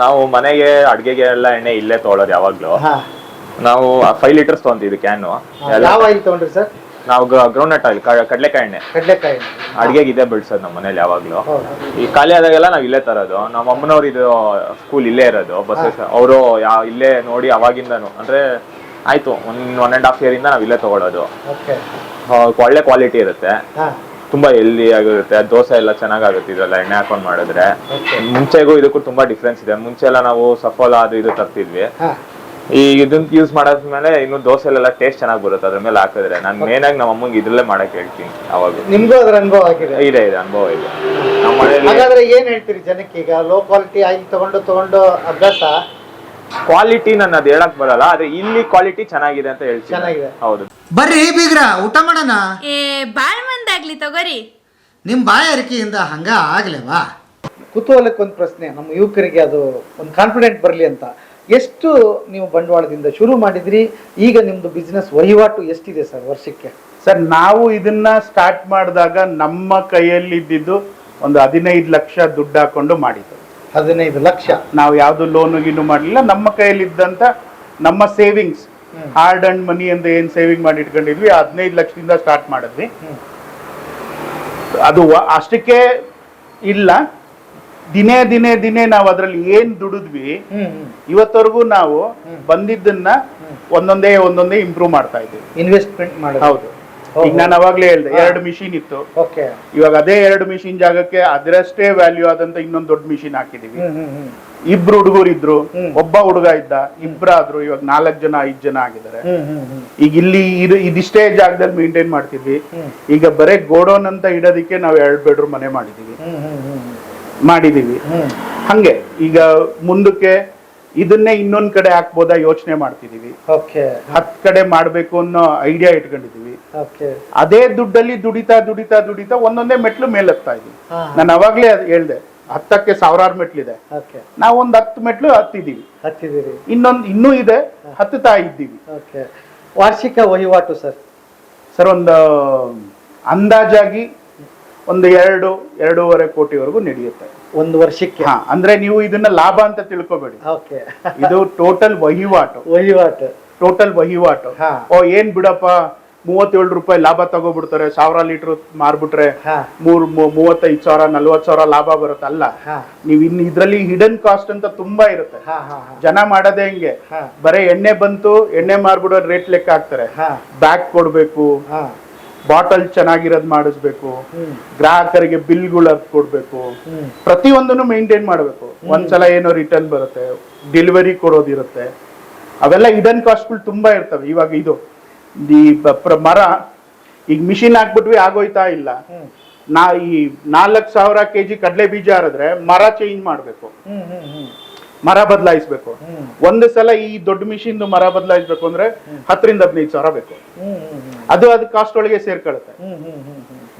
ನಾವು ಮನೆಗೆ ಅಡ್ಗೆಗೆ ಎಲ್ಲ ಎಣ್ಣೆ ಇಲ್ಲೇ ತೊಗೊಳೋದು ಯಾವಾಗ್ಲೂ. ಹಾ. ನಾವು ಫೈವ್ ಲೀಟರ್ಸ್ ತೊಗೊಂತೀವಿ ಕ್ಯಾನು ಯಾವ ಆಯಿಲ್ ತಗೊಂಡ್ರಿ ಸರ್? ನಾವು ಗ್ರೌಂಡ್ನಟ್ ಆಯಿಲ್ ಕಡಲೆಕಾಯಿ ಎಣ್ಣೆ. ಕಡಲೆಕಾಯಿ ಅಡ್ಗೆಗೆ ಇದೇ ಬೆಳ್ಸೋದು ನಮ್ಮ ಮನೇಲಿ ಯಾವಾಗ್ಲೂ. ಹೌದು. ಈ ಖಾಲಿ ಆದಾಗೆಲ್ಲ ನಾವ್ ಇಲ್ಲೇ ತರೋದು. ನಮ್ಮ ಅಮ್ಮನವ್ರು ಇದು ಸ್ಕೂಲ್ ಇಲ್ಲೇ ಇರೋದು ಬಸ್ ಅವರು ಯಾ ಇಲ್ಲೇ ನೋಡಿ ಅವಾಗಿಂದನು. ಅಂದ್ರೆ ಆಯ್ತು ಒಂದ್ ಒನ್ ಅಂಡ್ ಹಾಫ್ ಇಯರ್ ಇಂದ ನಾವ್ ಇಲ್ಲೇ ತಗೊಳ್ಳೋದು ಓಕೆ. ಆ, ಒಳ್ಳೆ ಕ್ವಾಲಿಟಿ ಇರುತ್ತೆ. ಹಾ. ತುಂಬಾ ಹೆಲ್ದಿ ಆಗಿರುತ್ತೆ. ದೋಸೆ ಎಲ್ಲ ಚೆನ್ನಾಗಾಗುತ್ತೆ ಇದೆಲ್ಲ ಎಣ್ಣೆ ಹಾಕೊಂಡ್ ಮಾಡಿದ್ರೆ. ಮುಂಚೆಗೂ ಇದಕ್ಕೂ ತುಂಬಾ ಡಿಫ್ರೆನ್ಸ್ ಇದೆ. ಮುಂಚೆ ಎಲ್ಲ ನಾವು ಸಫೋಲ ಅದು ಇದು ತರ್ತಿದ್ವಿ. ಈ ಇದನ್ನ ಯೂಸ್ ಮಾಡಾದ್ಮೇಲೆ ಇನ್ನು ದೋಸೆಲೆಲ್ಲ ಟೇಸ್ಟ್ ಚೆನ್ನಾಗಿ ಬರುತ್ತೆ. ಅದ್ರ ಮೇಲೆ ಹಾಕಿದ್ರೆ. ನಾನು ಮೇನ್ ಆಗಿ ನಮ್ಮ ಅಮ್ಮಂಗೆ ಇದ್ರಲ್ಲೇ ಮಾಡಕ್ ಹೇಳ್ತೀನಿ ಅವಾಗ ನಿಮ್ಗೂ ಅದ್ರ ಅನುಭವ ಆಗಿದೆ? ಇದೆ ಇದೆ ಅನುಭವ ಇದೆ. ನಮ್ಮ ಮನೇಲಿ ಹಾಗಾದ್ರೆ ಏನ್ ಹೇಳ್ತೀರಿ ಜನಕ್ಕೆ? ಈಗ ಲೋ ಕ್ವಾಲಿಟಿ ಆಯಿಲ್ ತಗೊಂಡು ತಗೊಂಡು ಅಭ್ಯಾಸ. ಕ್ವಾಲಿಟಿ ನಾನು ಅದ್ ಹೇಳಕ್ ಬರಲ್ಲ ಆದ್ರೆ ಇಲ್ಲಿ ಕ್ವಾಲಿಟಿ ಚೆನ್ನಾಗಿದೆ ಅಂತ ಹೇಳ್ತೀನಿ ಚೆನ್ನಾಗಿದೆ. ಹೌದು. ಬರ್ರಿ ಬೀಗ್ರ ಊಟ ಮಾಡೋಣ? ಏ ಬಾಳ್ ಮಂದಾಗ್ಲಿ ತಗೋರಿ. ನಿಮ್ಮ ಬಾಯಾರಿಕೆಯಿಂದ ಹಂಗ ಆಗ್ಲೇವಾ? ಕುತೂಹಲಕ್ಕೆ ಒಂದು ಪ್ರಶ್ನೆ ನಮ್ಮ ಯುವಕರಿಗೆ ಅದು ಒಂದು ಕಾನ್ಫಿಡೆಂಟ್ ಬರಲಿ ಅಂತ. ಎಷ್ಟು ನೀವು ಬಂಡವಾಳದಿಂದ ಶುರು ಮಾಡಿದ್ರಿ? ಈಗ ನಿಮ್ದು ಬಿಸ್ನೆಸ್ ವಹಿವಾಟು ಎಷ್ಟಿದೆ ಸರ್ ವರ್ಷಕ್ಕೆ? ಸರ್ ನಾವು ಇದನ್ನ ಸ್ಟಾರ್ಟ್ ಮಾಡಿದಾಗ ನಮ್ಮ ಕೈಯಲ್ಲಿ ಇದ್ದಿದ್ದು ಒಂದು ಹದಿನೈದು ಲಕ್ಷ ದುಡ್ಡು ಹಾಕೊಂಡು ಮಾಡಿದ್ದು. ಹದಿನೈದು ಲಕ್ಷ. ನಾವು ಯಾವ್ದು ಲೋನು ಗೀನು ಮಾಡಲಿಲ್ಲ ನಮ್ಮ ಕೈಯಲ್ಲಿ ಇದ್ದಂತ ನಮ್ಮ ಸೇವಿಂಗ್ಸ್ ಹಾರ್ಡ್ ಅಂಡ್ ಮನಿ ಅಂತ ಏನ್ ಸೇವಿಂಗ್ ಮಾಡಿ ಇಟ್ಕೊಂಡಿದ್ವಿ ಹದಿನೈದು ಲಕ್ಷದಿಂದ ಸ್ಟಾರ್ಟ್ ಮಾಡಿದ್ವಿ. ಅದು ಅಷ್ಟಕ್ಕೆ ಇಲ್ಲ. ದಿನೇ ದಿನೇ ದಿನೇ ನಾವು ಅದ್ರಲ್ಲಿ ಏನ್ ದುಡಿದ್ವಿ ಇವತ್ತವರೆಗೂ ನಾವು ಬಂದಿದ್ದನ್ನ ಒಂದೊಂದೇ ಒಂದೊಂದೇ ಇಂಪ್ರೂವ್ ಮಾಡ್ತಾ ಇದ್ದೀವಿ. ಇನ್ವೆಸ್ಟ್ಮೆಂಟ್ ಮಾಡೋದು. ಹೌದು. ಈಗ ನಾನು ಅವಾಗ್ಲೇ ಹೇಳ್ದೆ ಎರಡು ಮಿಷಿನ್ ಇತ್ತು. ಇವಾಗ ಅದೇ ಎರಡು ಮಿಷಿನ್ ಜಾಗಕ್ಕೆ ಅದರಷ್ಟೇ ವ್ಯಾಲ್ಯೂ ಆದಂತ ಇನ್ನೊಂದು ದೊಡ್ಡ ಮಿಷಿನ್ ಹಾಕಿದೀವಿ. ಇಬ್ರು ಹುಡುಗರು ಇದ್ರು ಒಬ್ಬ ಹುಡುಗ ಇದ್ದ ಇಬ್ರಾದ್ರು ಇವಾಗ ನಾಲ್ಕು ಜನ ಐದ್ ಜನ ಆಗಿದ್ದಾರೆ. ಈಗ ಇಲ್ಲಿ ಇದು ಇದಿಷ್ಟೇ ಜಾಗದಲ್ಲಿ ಮೇಂಟೈನ್ ಮಾಡ್ತಿದ್ವಿ. ಈಗ ಬರೇ ಗೋಡೌನ್ ಅಂತ ಇಡೋದಕ್ಕೆ ನಾವು ಎರಡು ಬೆಡ್ರೂಮ್ ಮನೆ ಮಾಡಿದೀವಿ. ಮಾಡಿದೀವಿ. ಹಂಗೆ ಈಗ ಮುಂದಕ್ಕೆ ಇದನ್ನೇ ಇನ್ನೊಂದ್ ಕಡೆ ಹಾಕ್ಬೋದಾ ಯೋಚನೆ ಮಾಡ್ತಿದೀವಿ. ಓಕೆ ಹತ್ ಕಡೆ ಮಾಡ್ಬೇಕು ಅನ್ನೋ ಐಡಿಯಾ ಇಟ್ಕೊಂಡಿದೀವಿ. ಓಕೆ ಅದೇ ದುಡ್ಡಲ್ಲಿ ದುಡಿತಾ ದುಡಿತಾ ದುಡಿತಾ ಒಂದೊಂದೇ ಮೆಟ್ಲು ಮೇಲತ್ತಾ ಇದೀವಿ. ನಾನು ಅವಾಗ್ಲೇ ಅದ್ ಹೇಳ್ದೆ ಹತ್ತಕ್ಕೆ ಸಾವಿರಾರು ಮೆಟ್ಲಿದೆ. ಒಂದ್ ಹತ್ತು ಮೆಟ್ಲು ಹತ್ತಿದೀವಿ. ಹತ್ತಿದೀವಿ ಇನ್ನೊಂದ್ ಇನ್ನೂ ಇದೆ ಹತ್ತುತ್ತಾ ಇದ್ದೀವಿ. ಓಕೆ ವಾರ್ಷಿಕ ವಹಿವಾಟು ಸರ್? ಸರ್ ಒಂದು ಅಂದಾಜಾಗಿ ಒಂದು ಎರಡು ಎರಡೂವರೆ ಕೋಟಿವರೆಗೂ ನಡೆಯುತ್ತೆ. ಒಂದು ವರ್ಷಕ್ಕೆ? ಹಾ ಅಂದ್ರೆ ನೀವು ಇದನ್ನ ಲಾಭ ಅಂತ ತಿಳ್ಕೊಬೇಡಿ. ಓಕೆ. ಇದು ಟೋಟಲ್ ವಹಿವಾಟು. ವಹಿವಾಟು. ಟೋಟಲ್ ವಹಿವಾಟು. ಓ ಏನ್ ಬಿಡಪ್ಪ? ಮೂವತ್ತೇಳು ರೂಪಾಯಿ ಲಾಭ ತಗೋಬಿಡ್ತಾರೆ ಸಾವಿರ ಲೀಟರ್ ಮಾರ್ಬಿಟ್ರೆ ಮೂರ್ ಮೂವತ್ತೈದು ಸಾವಿರ ನಲ್ವತ್ ಸಾವಿರ ಲಾಭ ಬರುತ್ತೆ ಅಲ್ಲ? ನೀವು ಇನ್ ಇದ್ರಲ್ಲಿ ಹಿಡನ್ ಕಾಸ್ಟ್ ಅಂತ ತುಂಬಾ ಇರುತ್ತೆ. ಜನ ಮಾಡದೆ ಹಿಂಗೆ. ಬರೇ ಎಣ್ಣೆ ಬಂತು ಎಣ್ಣೆ ಮಾರ್ಬಿಡೋ ರೇಟ್ ಲೆಕ್ಕ ಹಾಕ್ತಾರೆ. ಬ್ಯಾಗ್ ಕೊಡ್ಬೇಕು. ಹಾ. ಬಾಟಲ್ ಚೆನ್ನಾಗಿರೋದ್ ಮಾಡಿಸ್ಬೇಕು. ಗ್ರಾಹಕರಿಗೆ ಬಿಲ್ಗಳು ಕೊಡ್ಬೇಕು. ಪ್ರತಿಯೊಂದನ್ನು ಮೇಂಟೈನ್ ಮಾಡಬೇಕು. ಒಂದ್ಸಲ ಏನೋ ರಿಟರ್ನ್ ಬರುತ್ತೆ ಡೆಲಿವರಿ ಕೊಡೋದಿರುತ್ತೆ. ಅವೆಲ್ಲ ಇಡನ್ ಕಾಸ್ಟ್ಗಳು ತುಂಬಾ ಇರ್ತವೆ. ಇವಾಗ ಇದು ಈ ಮರ ಈಗ ಮಿಷಿನ್ ಹಾಕ್ಬಿಟ್ವಿ ಆಗೋಯ್ತಾ ಇಲ್ಲ. ನಾ ಈ ನಾಲ್ಕು ಸಾವಿರ ಕೆಜಿ ಕಡಲೆ ಬೀಜ ಹರಿದ್ರೆ ಮರ ಚೇಂಜ್ ಮಾಡ್ಬೇಕು. ಮರ ಬದಲಾಯಿಸ್ಬೇಕು. ಒಂದು ಸಲ ಈ ದೊಡ್ಡ ಮಿಷಿನ್ ಮರ ಬದಲಾಯಿಸ್ಬೇಕು ಅಂದ್ರೆ ಹತ್ತರಿಂದ ಹದಿನೈದು ಸಾವಿರ ಬೇಕು. ಅದು ಅದು ಕಾಸ್ಟ್ ಒಳಗೆ ಸೇರ್ಕೊಳುತ್ತೆ.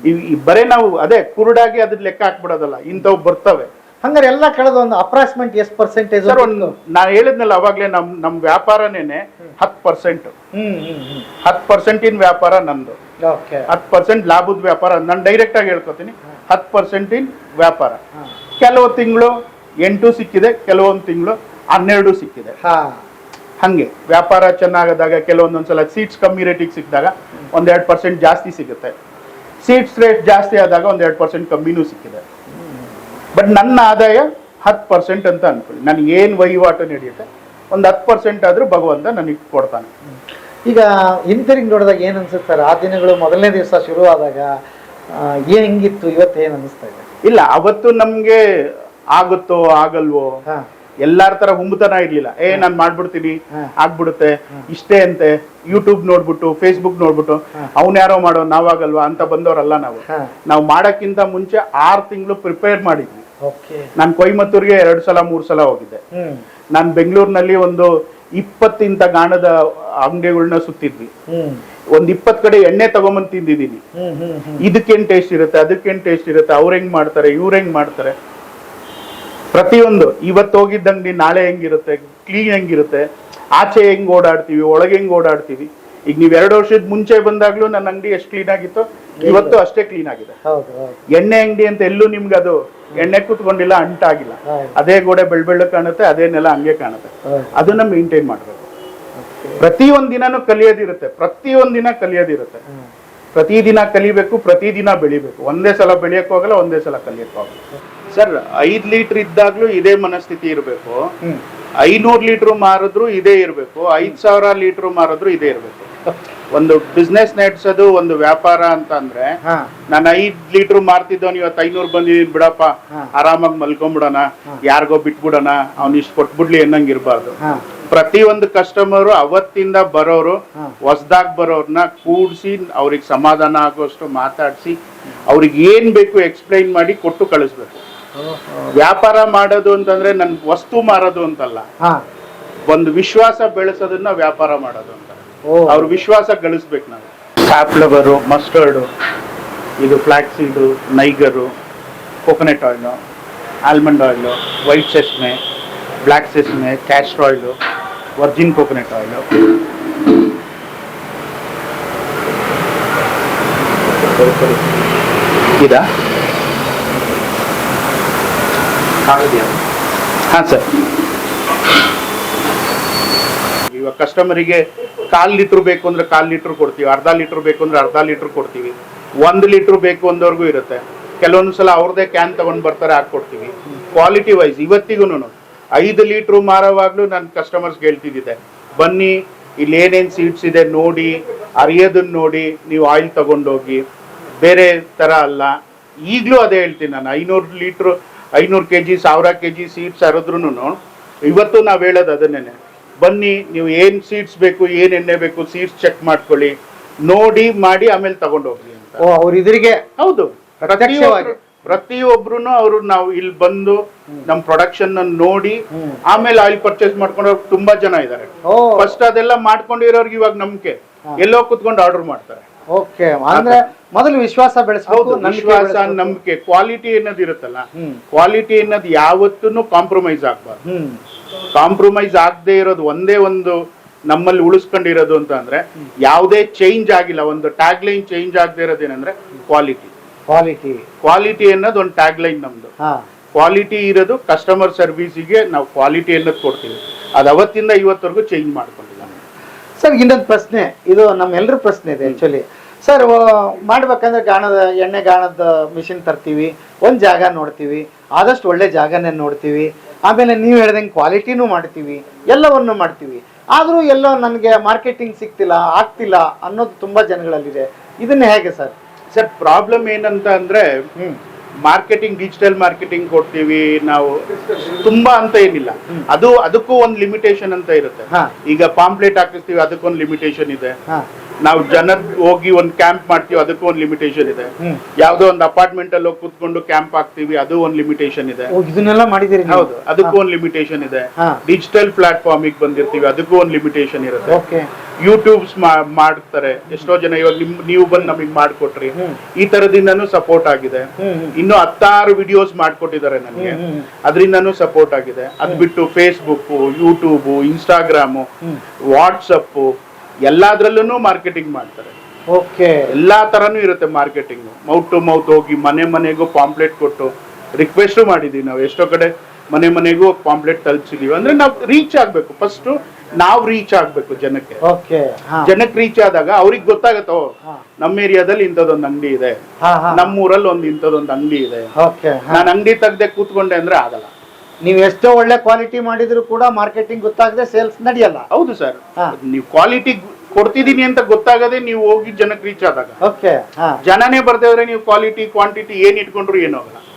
ಈ- ಬರೇ ನಾವು ಅದೇ ಕುರುಡಾಗಿ ಅದ್ರ ಲೆಕ್ಕ ಹಾಕ್ಬಿಡೋದಲ್ಲ ಇಂಥವು ಬರ್ತವೆ. ಹಂಗಾರೆ ಎಲ್ಲ ಕಳೆದ ಒಂದು ಅಪ್ರಾಕ್ಸಿಮೇಟ್ ಎಷ್ಟು ಪರ್ಸೆಂಟೇಜ್ ಸರ್ ಒಂದು ನಾನು ಹೇಳಿದ್ನಲ್ಲ ಅವಾಗಲೇ ನಮ್ ನಮ್ ವ್ಯಾಪಾರನೇನೆ ಹತ್ತು ಪರ್ಸೆಂಟ್ ಹತ್ತು ಪರ್ಸೆಂಟಿನ ವ್ಯಾಪಾರ ನಂದು. ಓಕೆ. ಹತ್ತು ಪರ್ಸೆಂಟ್ ಲಾಭದ ವ್ಯಾಪಾರ ನಾನು ಡೈರೆಕ್ಟ್ ಆಗಿ ಹೇಳ್ಕೊತೀನಿ. ಹತ್ತು ಪರ್ಸೆಂಟಿನ ವ್ಯಾಪಾರ. ಕೆಲವು ತಿಂಗಳು ಎಂಟು ಸಿಕ್ಕಿದೆ ಕೆಲವೊಂದು ತಿಂಗಳು ಹನ್ನೆರಡು ಸಿಕ್ಕಿದೆ. ಹಾ. ಹಂಗೆ ವ್ಯಾಪಾರ ಚೆನ್ನಾಗದಾಗ ಕೆಲವೊಂದೊಂದ್ಸಲ ಸೀಟ್ಸ್ ಕಮ್ಮಿ ರೇಟಿಗೆ ಸಿಕ್ಕಿದಾಗ ಒಂದೆರಡು ಪರ್ಸೆಂಟ್ ಜಾಸ್ತಿ ಸಿಗುತ್ತೆ. ಸೀಟ್ಸ್ ರೇಟ್ ಜಾಸ್ತಿ ಆದಾಗ ಒಂದೆರಡು ಪರ್ಸೆಂಟ್ ಕಮ್ಮಿನೂ ಸಿಕ್ಕಿದೆ. ಬಟ್ ನನ್ನ ಆದಾಯ ಹತ್ತು ಪರ್ಸೆಂಟ್ ಅಂತ ಅನ್ಕೊಳ್ಳಿ. ನನಗೆ ಏನು ವಹಿವಾಟು ನಡೆಯುತ್ತೆ? ಒಂದು ಹತ್ತು ಪರ್ಸೆಂಟ್ ಆದ್ರೂ ಭಗವಂತ ನನಗೆ ಕೊಡ್ತಾನೆ. ಈಗ ಹಿಂತಿರುಗಿ ನೋಡಿದಾಗ ಏನು ಅನ್ಸುತ್ತೆ ಆ ದಿನಗಳು ಮೊದಲನೇ ದಿವಸ ಶುರು ಆದಾಗ ಏನು ಹೆಂಗಿತ್ತು? ಇವತ್ತು ಏನು ಅನಿಸ್ತಾ ಇದೆ? ಇಲ್ಲ ಅವತ್ತು ನಮಗೆ ಆಗುತ್ತೋ ಆಗಲ್ವೋ? ಎಲ್ಲಾರ ತರ ಹುಂಬತನ ಇರ್ಲಿಲ್ಲ. ಏ ನಾನ್ ಮಾಡ್ಬಿಡ್ತೀನಿ. ಆಗ್ಬಿಡುತ್ತೆ ಇಷ್ಟೇ ಅಂತೆ ಯೂಟ್ಯೂಬ್ ನೋಡ್ಬಿಟ್ಟು ಫೇಸ್ಬುಕ್ ನೋಡ್ಬಿಟ್ಟು ಅವ್ನ ಯಾರೋ ಮಾಡೋ ನಾವಾಗಲ್ವಾ ಅಂತ ಬಂದವರಲ್ಲ ನಾವು. ನಾವು ಮಾಡಕ್ಕಿಂತ ಮುಂಚೆ ಆರು ತಿಂಗಳು ಪ್ರಿಪೇರ್ ಮಾಡಿದ್ವಿ. ನಾನು ಕೊಯಮತ್ತೂರ್ಗೆ ಎರಡು ಸಲ ಮೂರು ಸಲ ಹೋಗಿದ್ದೆ. ನಾನು ಬೆಂಗಳೂರಿನಲ್ಲಿ ಒಂದು ಇಪ್ಪತ್ತಿಂತ ಗಾಣದ ಅಂಗಡಿಗಳನ್ನ ಸುತ್ತಿದ್ವಿ. ಒಂದ್ ಇಪ್ಪತ್ ಕಡೆ ಎಣ್ಣೆ ತಗೊಂಬಂದ್ ಹ್ಮ್ ಇದಕ್ಕೇನ್ ಟೇಸ್ಟ್ ಇರುತ್ತೆ ಅದಕ್ಕೇನ್ ಟೇಸ್ಟ್ ಇರುತ್ತೆ ಅವ್ರ ಹೆಂಗ್ ಮಾಡ್ತಾರೆ ಇವ್ರ ಹೆಂಗ್ ಮಾಡ್ತಾರೆ? ಪ್ರತಿಯೊಂದು ಇವತ್ತು ಹೋಗಿದ್ದ ಅಂಗಡಿ ನಾಳೆ ಹೆಂಗಿರುತ್ತೆ ಕ್ಲೀನ್ ಹೆಂಗಿರುತ್ತೆ ಆಚೆ ಹೆಂಗ್ ಓಡಾಡ್ತೀವಿ ಒಳಗೆ ಹೆಂಗ್ ಓಡಾಡ್ತೀವಿ ಈಗ ನೀವ್ ಎರಡು ವರ್ಷದ ಮುಂಚೆ ಬಂದಾಗ್ಲೂ ನನ್ನ ಅಂಗಡಿ ಎಷ್ಟು ಕ್ಲೀನ್ ಆಗಿತ್ತು ಇವತ್ತು ಅಷ್ಟೇ ಕ್ಲೀನ್ ಆಗಿದೆ. ಎಣ್ಣೆ ಅಂಗಡಿ ಅಂತ ಎಲ್ಲೂ ನಿಮ್ಗೆ ಅದು ಎಣ್ಣೆ ಕೂತ್ಕೊಂಡಿಲ್ಲ ಅಂಟಾಗಿಲ್ಲ. ಅದೇ ಗೋಡೆ ಬೆಳ್ ಬೆಳ್ಳು ಕಾಣುತ್ತೆ ಅದೇ ನೆಲ ಹಂಗೆ ಕಾಣುತ್ತೆ. ಅದನ್ನ ಮೇಂಟೈನ್ ಮಾಡ್ಬೇಕು. ಪ್ರತಿ ದಿನಾನೂ ಕಲಿಯೋದಿರುತ್ತೆ ಪ್ರತಿ ಒಂದಿನ ದಿನ ಕಲಿಯೋದಿರುತ್ತೆ. ಪ್ರತಿ ಪ್ರತಿದಿನ ಕಲಿಬೇಕು ಪ್ರತಿದಿನ ಬೆಳಿಬೇಕು. ಒಂದೇ ಸಲ ಬೆಳೆಯಕ್ ಹೋಗಲ್ಲ ಒಂದೇ ಸಲ ಕಲಿಯಕ್ ಹೋಗಲ್ಲ ಸರ್ ಐದ್ ಲೀಟರ್ ಇದ್ದಾಗ್ಲೂ ಇದೇ ಮನಸ್ಥಿತಿ ಇರಬೇಕು. ಐನೂರು ಲೀಟರ್ ಮಾರಿದ್ರು ಇದೇ ಇರಬೇಕು. ಐದ್ ಸಾವಿರ ಲೀಟರ್ ಮಾರಿದ್ರು ಇದೇ ಇರಬೇಕು. ಒಂದು ಬಿಸ್ನೆಸ್ ನಡೆಸೋದು ಒಂದು ವ್ಯಾಪಾರ ಅಂತ ಅಂದ್ರೆ ನಾನು ಐದ್ ಲೀಟರ್ ಮಾರ್ತಿದ್ದವನು ಇವತ್ತು ಐನೂರು ಬಂದಿದ್ದೀನಿ ಬಿಡಪ್ಪ. ಆರಾಮಾಗಿ ಮಲ್ಕೊಂಡ್ಬಿಡೋಣ ಯಾರಿಗೋ ಬಿಟ್ಬಿಡೋಣ. ಅವ್ನು ಇಷ್ಟು ಕೊಟ್ಬಿಡ್ಲಿ ಅನ್ನಂಗ್ ಇರ್ಬಾರ್ದು ಪ್ರತಿ ಒಂದು ಕಸ್ಟಮರು ಅವತ್ತಿಂದ ಬರೋರು ಹೊಸದಾಗ್ ಹೊಸ್ದಾಗ್ ಬರೋರ್ನ ಕೂಡ್ಸಿ ಅವ್ರಿಗೆ ಸಮಾಧಾನ ಆಗೋಷ್ಟು ಮಾತಾಡಿಸಿ ಅವ್ರಿಗೆ ಏನ್ ಬೇಕು ಎಕ್ಸ್ಪ್ಲೈನ್ ಮಾಡಿ ಕೊಟ್ಟು ಕಳಿಸ್ಬೇಕು. ವ್ಯಾಪಾರ ಮಾಡೋದು ಅಂತಂದ್ರೆ ನನ್ ವಸ್ತು ಮಾರೋದು ಅಂತಲ್ಲ. ಹಾ. ಒಂದು ವಿಶ್ವಾಸ ಬೆಳೆಸೋದನ್ನ ವ್ಯಾಪಾರ ಮಾಡೋದು ಅಂತ. ಅವ್ರ ವಿಶ್ವಾಸ ಗಳಿಸ್ಬೇಕು ನಾವು. ಸ್ಯಾಪ್ಲವರು ಮಸ್ಟರ್ಡು ಇದು flax seed niger coconut oil almond oil white sesame black sesame castor oil virgin coconut oil ಇದಾ? ಹಾಂ ಸರ್ ಇವಾಗ ಕಸ್ಟಮರಿಗೆ ಕಾಲು ಲೀಟ್ರ್ ಬೇಕು ಅಂದ್ರೆ ಕಾಲು ಲೀಟ್ರ್ ಕೊಡ್ತೀವಿ ಅರ್ಧ ಲೀಟ್ರ್ ಬೇಕು ಅಂದ್ರೆ ಅರ್ಧ ಲೀಟ್ರ್ ಕೊಡ್ತೀವಿ. ಒಂದು ಲೀಟ್ರ್ ಬೇಕು ಅಂದವ್ರಿಗೂ ಇರುತ್ತೆ. ಕೆಲವೊಂದು ಸಲ ಅವ್ರದೇ ಕ್ಯಾನ್ ತಗೊಂಡ್ ಬರ್ತಾರೆ ಹಾಕ್ಕೊಡ್ತೀವಿ ಕ್ವಾಲಿಟಿ ವೈಸ್ ಇವತ್ತಿಗೂ ಐದು ಲೀಟ್ರ್ ಮಾರೋವಾಗ್ಲೂ ನಾನು ಕಸ್ಟಮರ್ಸ್ಗೆ ಹೇಳ್ತಿದ್ದೆ ಬನ್ನಿ ಇಲ್ಲಿ ಏನೇನ್ ಸೀಟ್ಸ್ ಇದೆ ನೋಡಿ ಅರಿಯೋದನ್ನ ನೋಡಿ ನೀವು ಆಯಿಲ್ ತಗೊಂಡೋಗಿ. ಬೇರೆ ತರ ಅಲ್ಲ. ಈಗಲೂ ಅದೇ ಹೇಳ್ತೀನಿ ನಾನು ಐನೂರು ಲೀಟ್ರ್ ಐನೂರು ಕೆ ಜಿ ಸಾವಿರ ಕೆ ಜಿ ಸೀಟ್ಸ್ ಹರಿದ್ರೂ ಇವತ್ತು ನಾವು ಹೇಳೋದು ಅದನ್ನೇ ಬನ್ನಿ ನೀವು ಏನ್ ಸೀಟ್ಸ್ ಬೇಕು ಏನ್ ಎಣ್ಣೆ ಬೇಕು ಸೀಟ್ಸ್ ಚೆಕ್ ಮಾಡ್ಕೊಳ್ಳಿ. ನೋಡಿ ಮಾಡಿ ಆಮೇಲೆ ತಗೊಂಡೋಗ್ರಿ ಅಂತ. ಓ ಅವ್ರ ಇದ್ರಿಗೆ ಹೌದು. ಪ್ರತ್ಯಕ್ಷವಾಗಿ. ಪ್ರತಿಯೊಬ್ರು ಅವರು ನಾವು ಇಲ್ಲಿ ಬಂದು ನಮ್ಮ ಪ್ರೊಡಕ್ಷನ್ ನೋಡಿ ಆಮೇಲೆ ಆಯಿಲ್ ಪರ್ಚೇಸ್ ಮಾಡ್ಕೊಂಡು ತುಂಬಾ ಜನ ಇದ್ದಾರೆ ಫಸ್ಟ್ ಅದೆಲ್ಲ ಮಾಡ್ಕೊಂಡಿರೋರ್ಗೆ ಇವಾಗ ನಂಬಿಕೆ. ಎಲ್ಲೋ ಕುತ್ಕೊಂಡು ಆರ್ಡರ್ ಮಾಡ್ತಾರೆ. ಓಕೆ ಅಂದ್ರೆ ಮೊದಲು ವಿಶ್ವಾಸ ಬೆಳೆಸಬಹುದು ಹೌದು ವಿಶ್ವಾಸ ನಂಬಿಕೆ ಕ್ವಾಲಿಟಿ ಅನ್ನೋದು ಇರುತ್ತಲ್ಲ ಕ್ವಾಲಿಟಿ ಅನ್ನೋದು ಯಾವತ್ತೂ ಕಾಂಪ್ರಮೈಸ್ ಆಗ್ಬಾರ್ದು. ಕಾಂಪ್ರಮೈಸ್ ಆಗದೆ ಇರೋದು ಒಂದೇ ಒಂದು ನಮ್ಮಲ್ಲಿ ಉಳಿಸ್ಕೊಂಡಿರೋದು ಅಂತ ಅಂದ್ರೆ ಯಾವುದೇ ಚೇಂಜ್ ಆಗಿಲ್ಲ ಒಂದು ಟ್ಯಾಗ್ ಲೈನ್ ಚೇಂಜ್ ಆಗದೆ ಇರೋದೇನಂದ್ರೆ ಕ್ವಾಲಿಟಿ ಕ್ವಾಲಿಟಿ ಕ್ವಾಲಿಟಿ ಅನ್ನೋದು ಒಂದು ಟ್ಯಾಗ್ ಲೈನ್ ನಮ್ದು. ಹಾ. ಕ್ವಾಲಿಟಿ ಇರೋದು ಕಸ್ಟಮರ್ ಸರ್ವಿಸಿಗೆ ನಾವು ಕ್ವಾಲಿಟಿ ಅನ್ನೋದು ಕೊಡ್ತೀವಿ. ಅದು ಅವತ್ತಿಂದ ಇವತ್ತವರೆಗೂ ಚೇಂಜ್ ಮಾಡ್ಕೊಂಡಿಲ್ಲ. ಸರ್ ಇನ್ನೊಂದು ಪ್ರಶ್ನೆ. ಇದು ನಮ್ಮೆಲ್ಲರ ಪ್ರಶ್ನೆ ಇದೆ ಆಕ್ಚುಲಿ ಸರ್ ಮಾಡ್ಬೇಕಂದ್ರೆ ಗಾಣದ ಎಣ್ಣೆ ಗಾಣದ ಮಿಷಿನ್ ತರ್ತೀವಿ. ಒಂದು ಜಾಗ ನೋಡ್ತೀವಿ. ಆದಷ್ಟು ಒಳ್ಳೆ ಜಾಗನೇ ನೋಡ್ತೀವಿ. ಆಮೇಲೆ ನೀವು ಹೇಳ್ದಂಗೆ ಕ್ವಾಲಿಟಿನೂ ಮಾಡ್ತೀವಿ. ಎಲ್ಲವನ್ನು ಮಾಡ್ತೀವಿ. ಆದರೂ ಎಲ್ಲೋ ನನಗೆ ಮಾರ್ಕೆಟಿಂಗ್ ಸಿಗ್ತಿಲ್ಲ ಆಗ್ತಿಲ್ಲ ಅನ್ನೋದು ತುಂಬಾ ಜನಗಳಲ್ಲಿದೆ. ಇದನ್ನ ಹೇಗೆ ಸರ್? ಸರ್ ಪ್ರಾಬ್ಲಮ್ ಏನಂತ ಅಂದರೆ ಮಾರ್ಕೆಟಿಂಗ್ ಡಿಜಿಟಲ್ ಮಾರ್ಕೆಟಿಂಗ್ ಕೊಡ್ತೀವಿ ನಾವು. ತುಂಬಾ ಅಂತ ಏನಿಲ್ಲ. ಅದು ಅದಕ್ಕೂ ಒಂದು ಲಿಮಿಟೇಷನ್ ಅಂತ ಇರುತ್ತೆ. ಈಗ ಪಾಂಪ್ಲೆಟ್ ಹಾಕಿಸ್ತೀವಿ ಅದಕ್ಕೊಂದು ಲಿಮಿಟೇಷನ್ ಇದೆ. ನಾವು ಜನ ಹೋಗಿ ಒಂದು ಕ್ಯಾಂಪ್ ಮಾಡ್ತೀವಿ ಅದಕ್ಕೂ ಒಂದು ಲಿಮಿಟೇಷನ್ ಇದೆ. ಯಾವ್ದೋ ಒಂದು ಅಪಾರ್ಟ್ಮೆಂಟ್ ಅಲ್ಲಿ ಹೋಗಿ ಕೂತ್ಕೊಂಡು ಕ್ಯಾಂಪ್ ಹಾಕ್ತೀವಿ ಅದು ಒಂದು ಲಿಮಿಟೇಷನ್ ಇದೆ. ಇದನ್ನೆಲ್ಲ ಮಾಡಿದಿರಿ ಹೌದು ಅದಕ್ಕೂ ಒಂದು ಲಿಮಿಟೇಷನ್ ಇದೆ. ಡಿಜಿಟಲ್ ಪ್ಲಾಟ್ಫಾರ್ಮ್ ಬಂದಿರ್ತೀವಿ ಅದಕ್ಕೂ ಒಂದು ಲಿಮಿಟೇಷನ್ ಇರುತ್ತೆ. ಯೂಟ್ಯೂಬ್ಸ್ ಮಾಡ್ತಾರೆ. ಎಷ್ಟೋ ಜನ ಇವಾಗ ನಿಮ್ ನೀವು ಬಂದು ನಮಗೆ ಮಾಡ್ಕೊಟ್ರಿ. ಈ ತರದಿಂದನೂ ಸಪೋರ್ಟ್ ಆಗಿದೆ. ಇನ್ನು ಹತ್ತಾರು ವಿಡಿಯೋಸ್ ಮಾಡ್ಕೊಟ್ಟಿದ್ದಾರೆ ನನಗೆ. ಅದರಿಂದನೂ ಸಪೋರ್ಟ್ ಆಗಿದೆ. ಅದ್ ಬಿಟ್ಟು ಫೇಸ್ಬುಕ್ ಯೂಟ್ಯೂಬ್ ಇನ್ಸ್ಟಾಗ್ರಾಮ್. ವಾಟ್ಸಪ್ ಎಲ್ಲಾದ್ರಲ್ಲೂ ಮಾರ್ಕೆಟಿಂಗ್ ಮಾಡ್ತಾರೆ. ಓಕೆ. ಎಲ್ಲಾ ತರನು ಇರುತ್ತೆ ಮಾರ್ಕೆಟಿಂಗ್ ಮೌತ್ ಟು ಮೌತ್ ಹೋಗಿ ಮನೆ ಮನೆಗೂ ಪಾಂಪ್ಲೆಟ್ ಕೊಟ್ಟು ರಿಕ್ವೆಸ್ಟ್ ಮಾಡಿದೀವಿ ನಾವು. ಎಷ್ಟೋ ಕಡೆ ಮನೆ ಮನೆಗೂ ಪಾಂಪ್ಲೆಟ್ ತಲುಪಿಸಿದೀವಿ. ಅಂದ್ರೆ ನಾವು ರೀಚ್ ಆಗ್ಬೇಕು. ಫಸ್ಟ್ ನಾವು ರೀಚ್ ಆಗ್ಬೇಕು ಜನಕ್ಕೆ. ಓಕೆ ಜನಕ್ಕೆ ರೀಚ್ ಆದಾಗ ಅವ್ರಿಗೆ ಗೊತ್ತಾಗತ್ತೋ. ನಮ್ಮ ಏರಿಯಾದಲ್ಲಿ ಇಂಥದೊಂದು ಅಂಗಡಿ ಇದೆ. ನಮ್ಮೂರಲ್ಲಿ ಹಾ. ನಮ್ಮ ಊರಲ್ಲಿ ಒಂದು ಇಂಥದೊಂದು ಅಂಗಡಿ ಇದೆ. ನಾನು ಅಂಗಡಿ ತೆಗ್ದೆ ಕೂತ್ಕೊಂಡೆ ಅಂದ್ರೆ ಆಗಲ್ಲ. ನೀವು ಎಷ್ಟೋ ಒಳ್ಳೆ ಕ್ವಾಲಿಟಿ ಮಾಡಿದ್ರು ಕೂಡ ಮಾರ್ಕೆಟಿಂಗ್ ಗೊತ್ತಾಗದೆ ಸೇಲ್ಸ್ ನಡೆಯಲ್ಲ. ಹೌದು ಸರ್. ನೀವು ಕ್ವಾಲಿಟಿ ಕೊಡ್ತಿದೀನಿ ಅಂತ ಗೊತ್ತಾಗದೆ ನೀವು ಹೋಗಿ ಜನಕ್ಕೆ ರೀಚ್ ಆದಾಗ. ಓಕೆ ಜನನೇ ಬರ್ದೇವ್ರೆ ನೀವು ಕ್ವಾಲಿಟಿ ಕ್ವಾಂಟಿಟಿ ಏನ್ ಇಟ್ಕೊಂಡ್ರು ಏನೂ ಆಗಲ್ಲ. ಓ ಹೋ ಹೋ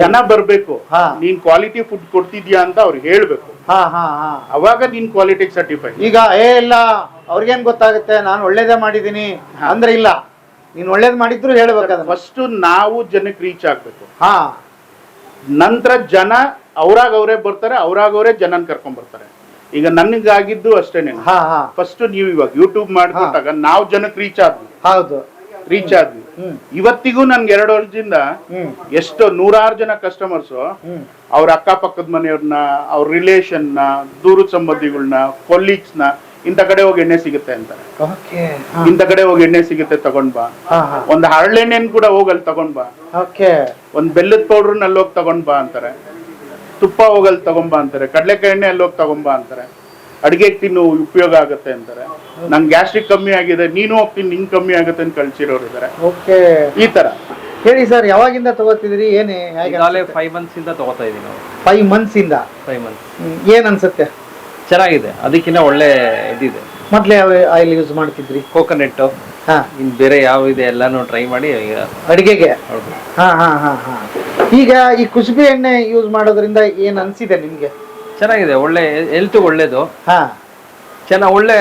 ಜನ ಬರ್ಬೇಕು. ಹಾ. ನೀನ್ ಕ್ವಾಲಿಟಿ ಫುಡ್ ಕೊಡ್ತಿದ್ಯಾ ಅಂತ ಅವ್ರು ಹೇಳ್ಬೇಕು. ಹಾ ಹಾ ಹಾ. ಅವಾಗ ನೀನ್ ಕ್ವಾಲಿಟಿ ಸರ್ಟಿಫೈ ಈಗ ಏ ಇಲ್ಲ ಅವ್ರಿಗೇನ್ ಗೊತ್ತಾಗುತ್ತೆ? ನಾನು ಒಳ್ಳೇದೇ ಮಾಡಿದೀನಿ. ಅಂದ್ರೆ ಇಲ್ಲ. ನೀನ್ ಒಳ್ಳೇದ್ ಮಾಡಿದ್ರು ಹೇಳ್ಬೇಕು ಫಸ್ಟ್ ನಾವು ಜನಕ್ಕೆ ರೀಚ್ ಆಗ್ಬೇಕು. ಹಾ. ನಂತರ ಜನ ಅವ್ರಾಗ ಅವರೇ ಬರ್ತಾರೆ ಅವ್ರಾಗ ಅವರೇ ಜನನ್ ಕರ್ಕೊಂಡ್ ಬರ್ತಾರೆ. ಈಗ ನನಗಾಗಿದ್ದು ಅಷ್ಟೇನೆ ಫಸ್ಟ್ ನೀವು ಇವಾಗ ಯೂಟ್ಯೂಬ್ ಮಾಡ್ಬಿಟ್ಟಾಗ ನಾವು ಜನಕ್ಕೆ ರೀಚ್ ಆದ್ವಿ. ಹೌದು. ರೀಚ್ ಆದ್ವಿ. ಇವತ್ತಿಗೂ ನನ್ಗೆ ಎರಡು ವರ್ಷದಿಂದ ಎಷ್ಟು ನೂರಾರು ಜನ ಕಸ್ಟಮರ್ಸ್ ಅವ್ರ ಅಕ್ಕಪಕ್ಕದ ಮನೆಯವ್ರನ್ನ ಅವ್ರ ರಿಲೇಷನ್ನ ದೂರ ಸಂಬಂಧಿಗಳನ್ನ ಕೊಲೀಗ್ಸ್ನ ಇಂಥ ಕಡೆ ಹೋಗಿ ಎಣ್ಣೆ ಸಿಗುತ್ತೆ ಅಂತಾರೆ. ಓಕೆ. ಇಂಥ ಕಡೆ ಹೋಗಿ ಎಣ್ಣೆ ಸಿಗುತ್ತೆ ತಗೊಂಡ್ ಬಾ. ಒಂದ್ ಹರಳೆಣ್ಣೆನ್ ಕೂಡ ಹೋಗಲ್ ತಗೊಂಡ್ ಬಾ. ಒಂದ್ ಬೆಲ್ಲದ ಪೌಡರ್ ಅಲ್ಲಿ ಹೋಗಿ ತಗೊಂಡ್ ಬಾ ಅಂತಾರೆ. ತುಪ್ಪ ಹೋಗಲ್ ತಗೊಂಬಾ ಅಂತಾರೆ. ಕಡಲೆಕಾಯಿ ಎಣ್ಣೆ ಅಲ್ಲಿ ಹೋಗಿ ತಗೊಂಬಾ ಅಂತಾರೆ. ಅಡಿಗೆ ತಿನ್ನು ಉಪಯೋಗ ಆಗುತ್ತೆ ಅಂತಾರೆ. ನಂಗೆ ಗ್ಯಾಸ್ಟ್ರಿಕ್ ಕಮ್ಮಿ ಆಗಿದೆ ನೀನು ಹೋಗ್ತೀನಿ ನಿಂಗ್ ಕಮ್ಮಿ ಆಗುತ್ತೆ ಅಂತ ಕಳ್ಸಿರೋರು ಇದಾರೆ. ಓಕೆ. ಈ ತರ. ಹೇಳಿ ಸರ್ ಯಾವಾಗಿಂದ ತಗೋತಿದ್ರಿ ಏನೇ ಈಗಾಗಲೇ ಫೈವ್ ಮಂತ್ಸ್ ಇಂದ ತಗೋತಾ ಇದೀನಿ ನಾವು. ಫೈವ್ ಮಂತ್ಸ್ ಇಂದ? ಫೈವ್ ಮಂತ್ಸ್ ಏನ್ ಅನ್ಸುತ್ತೆ? ಚೆನ್ನಾಗಿದೆ ಅದಕ್ಕಿಂತ ಒಳ್ಳೆ ಇದಿದೆ. ಮೊದ್ಲೇ ಯಾವ ಆಯಿಲ್ ಯೂಸ್ ಮಾಡ್ತಿದ್ರಿ? ಕೋಕೋನೆಟ್ ಹಾ. ಇನ್ ಬೇರೆ ಯಾವ ಇದೆ ಎಲ್ಲಾನು ಟ್ರೈ ಮಾಡಿ ಈಗ ಅಡಿಗೆಗೆ? ಹೌದು. ಹಾ ಹಾ ಹಾ ಹಾ. ಈಗ ಈ ಕುಸುಬಿ ಎಣ್ಣೆ ಯೂಸ್ ಮಾಡೋದ್ರಿಂದ ಏನ್ ಅನ್ಸಿದೆ ನಿಮ್ಗೆ? ಚೆನ್ನಾಗಿದೆ ಒಳ್ಳೆ ಹೆಲ್ತ್ ಒಳ್ಳೇದು. ಹಾ. ಚೆನ್ನಾಗಿ ಒಳ್ಳೆ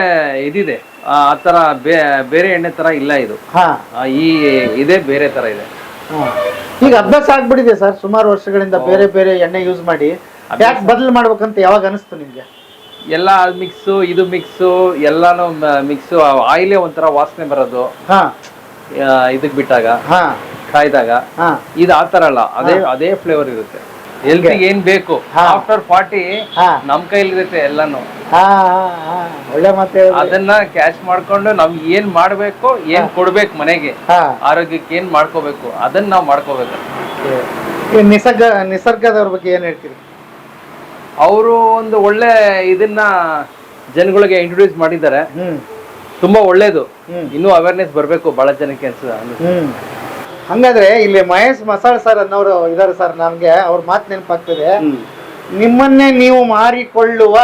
ಇದಿದೆ. ಆ ಆ ತರ ಬೇ- ಬೇರೆ ಎಣ್ಣೆ ತರ ಇಲ್ಲ ಇದು. ಹಾ. ಆ, ಈ ಇದೇ ಬೇರೆ ತರ ಇದೆ. ಹಾ. ಈಗ ಅಭ್ಯಾಸ ಆಗ್ಬಿಟ್ಟಿದೆ ಸರ್ ಸುಮಾರು ವರ್ಷಗಳಿಂದ ಬೇರೆ ಬೇರೆ ಎಣ್ಣೆ ಯೂಸ್ ಮಾಡಿ. ಯಾಕೆ ಬದಲು ಮಾಡ್ಬೇಕಂತ ಯಾವಾಗ ಅನಿಸ್ತು ನಿಮ್ಗೆ? ಎಲ್ಲ ಮಿಕ್ಸು ಇದು ಮಿಕ್ಸು ಎಲ್ಲಾನು ಮಿಕ್ಸು ಆಯಿಲೇ ಒಂಥರ ವಾಸನೆ ಬರೋದು. ಹಾ. ಇದಕ್ಕೆ ಇದಕ್ ಬಿಟ್ಟಾಗ ಹಾ. ಕಾಯ್ದಾಗ. ಹಾ. ಇದು ಆ ತರ ಅಲ್ಲ ಅದೇ ಅದೇ ಫ್ಲೇವರ್ ಇರುತ್ತೆ. ಹೆಲ್ತ್ ಏನ್ ಬೇಕು? After forty. ನಮ್ ಕೈಲಿರುತ್ತೆ ಎಲ್ಲಾನು. ಒಳ್ಳೆ ಮಾತು ಅದನ್ನ ಕ್ಯಾಚ್ ಮಾಡ್ಕೊಂಡು ನಾವ್ ಏನ್ ಮಾಡ್ಬೇಕು ಏನ್ ಕೊಡ್ಬೇಕು ಮನೆಗೆ? ಆರೋಗ್ಯಕ್ಕೆ ಏನ್ ಮಾಡ್ಕೋಬೇಕು? ಅದನ್ನ ನಾವ್ ಮಾಡ್ಕೋಬೇಕು. ನಿಸರ್ಗ ನಿಸರ್ಗದವ್ರ ಬಗ್ಗೆ ಏನ್ ಹೇಳ್ತೀರಿ? ಅವರು ಒಂದು ಒಳ್ಳೆ ಇದನ್ನ ಜನಗಳಿಗೆ ಇಂಟ್ರೊಡ್ಯೂಸ್ ಮಾಡಿದ್ದಾರೆ. ತುಂಬಾ ಒಳ್ಳೇದು. ಇನ್ನೂ ಅವೇರ್ನೆಸ್ ಬರ್ಬೇಕು ಬಹಳ ಜನಕ್ಕೆ ಅನ್ಸುತ್ತೆ. ಹಂಗಾದ್ರೆ ಇಲ್ಲಿ ಮಹೇಶ್ ಮಸಾಳ್ ಸರ್ ಅನ್ನೋರು ಇದಾರೆ ಸರ್ ನಮ್ಗೆ ಅವ್ರ ಮಾತು ನೆನಪಾಗ್ತದೆ. ನಿಮ್ಮನ್ನೇ ನೀವು ಮಾರಿಕೊಳ್ಳುವ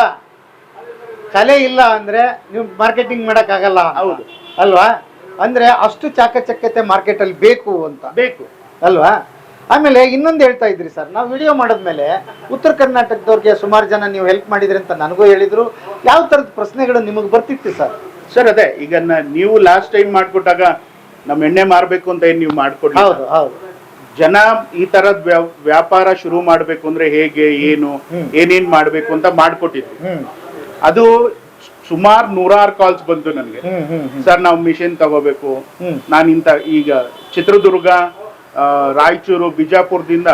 ಕಲೆ ಇಲ್ಲ ಅಂದ್ರೆ ನೀವು ಮಾರ್ಕೆಟಿಂಗ್ ಮಾಡಕ್ ಆಗಲ್ಲ ಹೌದು. ಅಲ್ವಾ? ಅಂದ್ರೆ ಅಷ್ಟು ಚಾಕಚಕ್ಯತೆ ಮಾರ್ಕೆಟ್ ಅಲ್ಲಿ ಬೇಕು ಅಂತ. ಬೇಕು. ಅಲ್ವಾ? ಆಮೇಲೆ ಇನ್ನೊಂದು ಹೇಳ್ತಾ ಇದ್ರಿ ಸರ್ ನಾವು ವಿಡಿಯೋ ಮಾಡಿದ್ಮೇಲೆ ಉತ್ತರ ಕರ್ನಾಟಕದವ್ರಿಗೆ ಸುಮಾರು ಜನ ನೀವು ಹೆಲ್ಪ್ ಮಾಡಿದ್ರಿ ಅಂತ ನನಗೂ ಹೇಳಿದ್ರು. ಯಾವ ತರದ ಪ್ರಶ್ನೆಗಳು ನಿಮಗೆ ಬರ್ತಿತ್ತು ಸರ್ ಸರ್ ಅದೇ ಈಗ ನೀವು ಲಾಸ್ಟ್ ಟೈಮ್ ಮಾಡ್ಕೊಟ್ಟಾಗ ನಮ್ ಎಣ್ಣೆ ಮಾರ್ಬೇಕು ಅಂತ ಏನ್ ನೀವು ಹೌದು ಹೌದು. ಜನ ಈ ತರದ್ ವ್ಯಾಪಾರ ಶುರು ಮಾಡ್ಬೇಕು ಅಂದ್ರೆ ಹೇಗೆ ಏನು. ಏನೇನ್ ಮಾಡ್ಬೇಕು ಅಂತ ಮಾಡ್ಕೊಟ್ಟಿದ್ವಿ. ಅದು ಸುಮಾರು ನೂರಾರು ಕಾಲ್ಸ್ ಬಂತು ನನಗೆ. ಸರ್ ನಾವು ಮಿಷಿನ್ ತಗೋಬೇಕು. ನಾನು ಇಂತ ಈಗ ಚಿತ್ರದುರ್ಗ ರಾಯಚೂರು ಬಿಜಾಪುರದಿಂದ.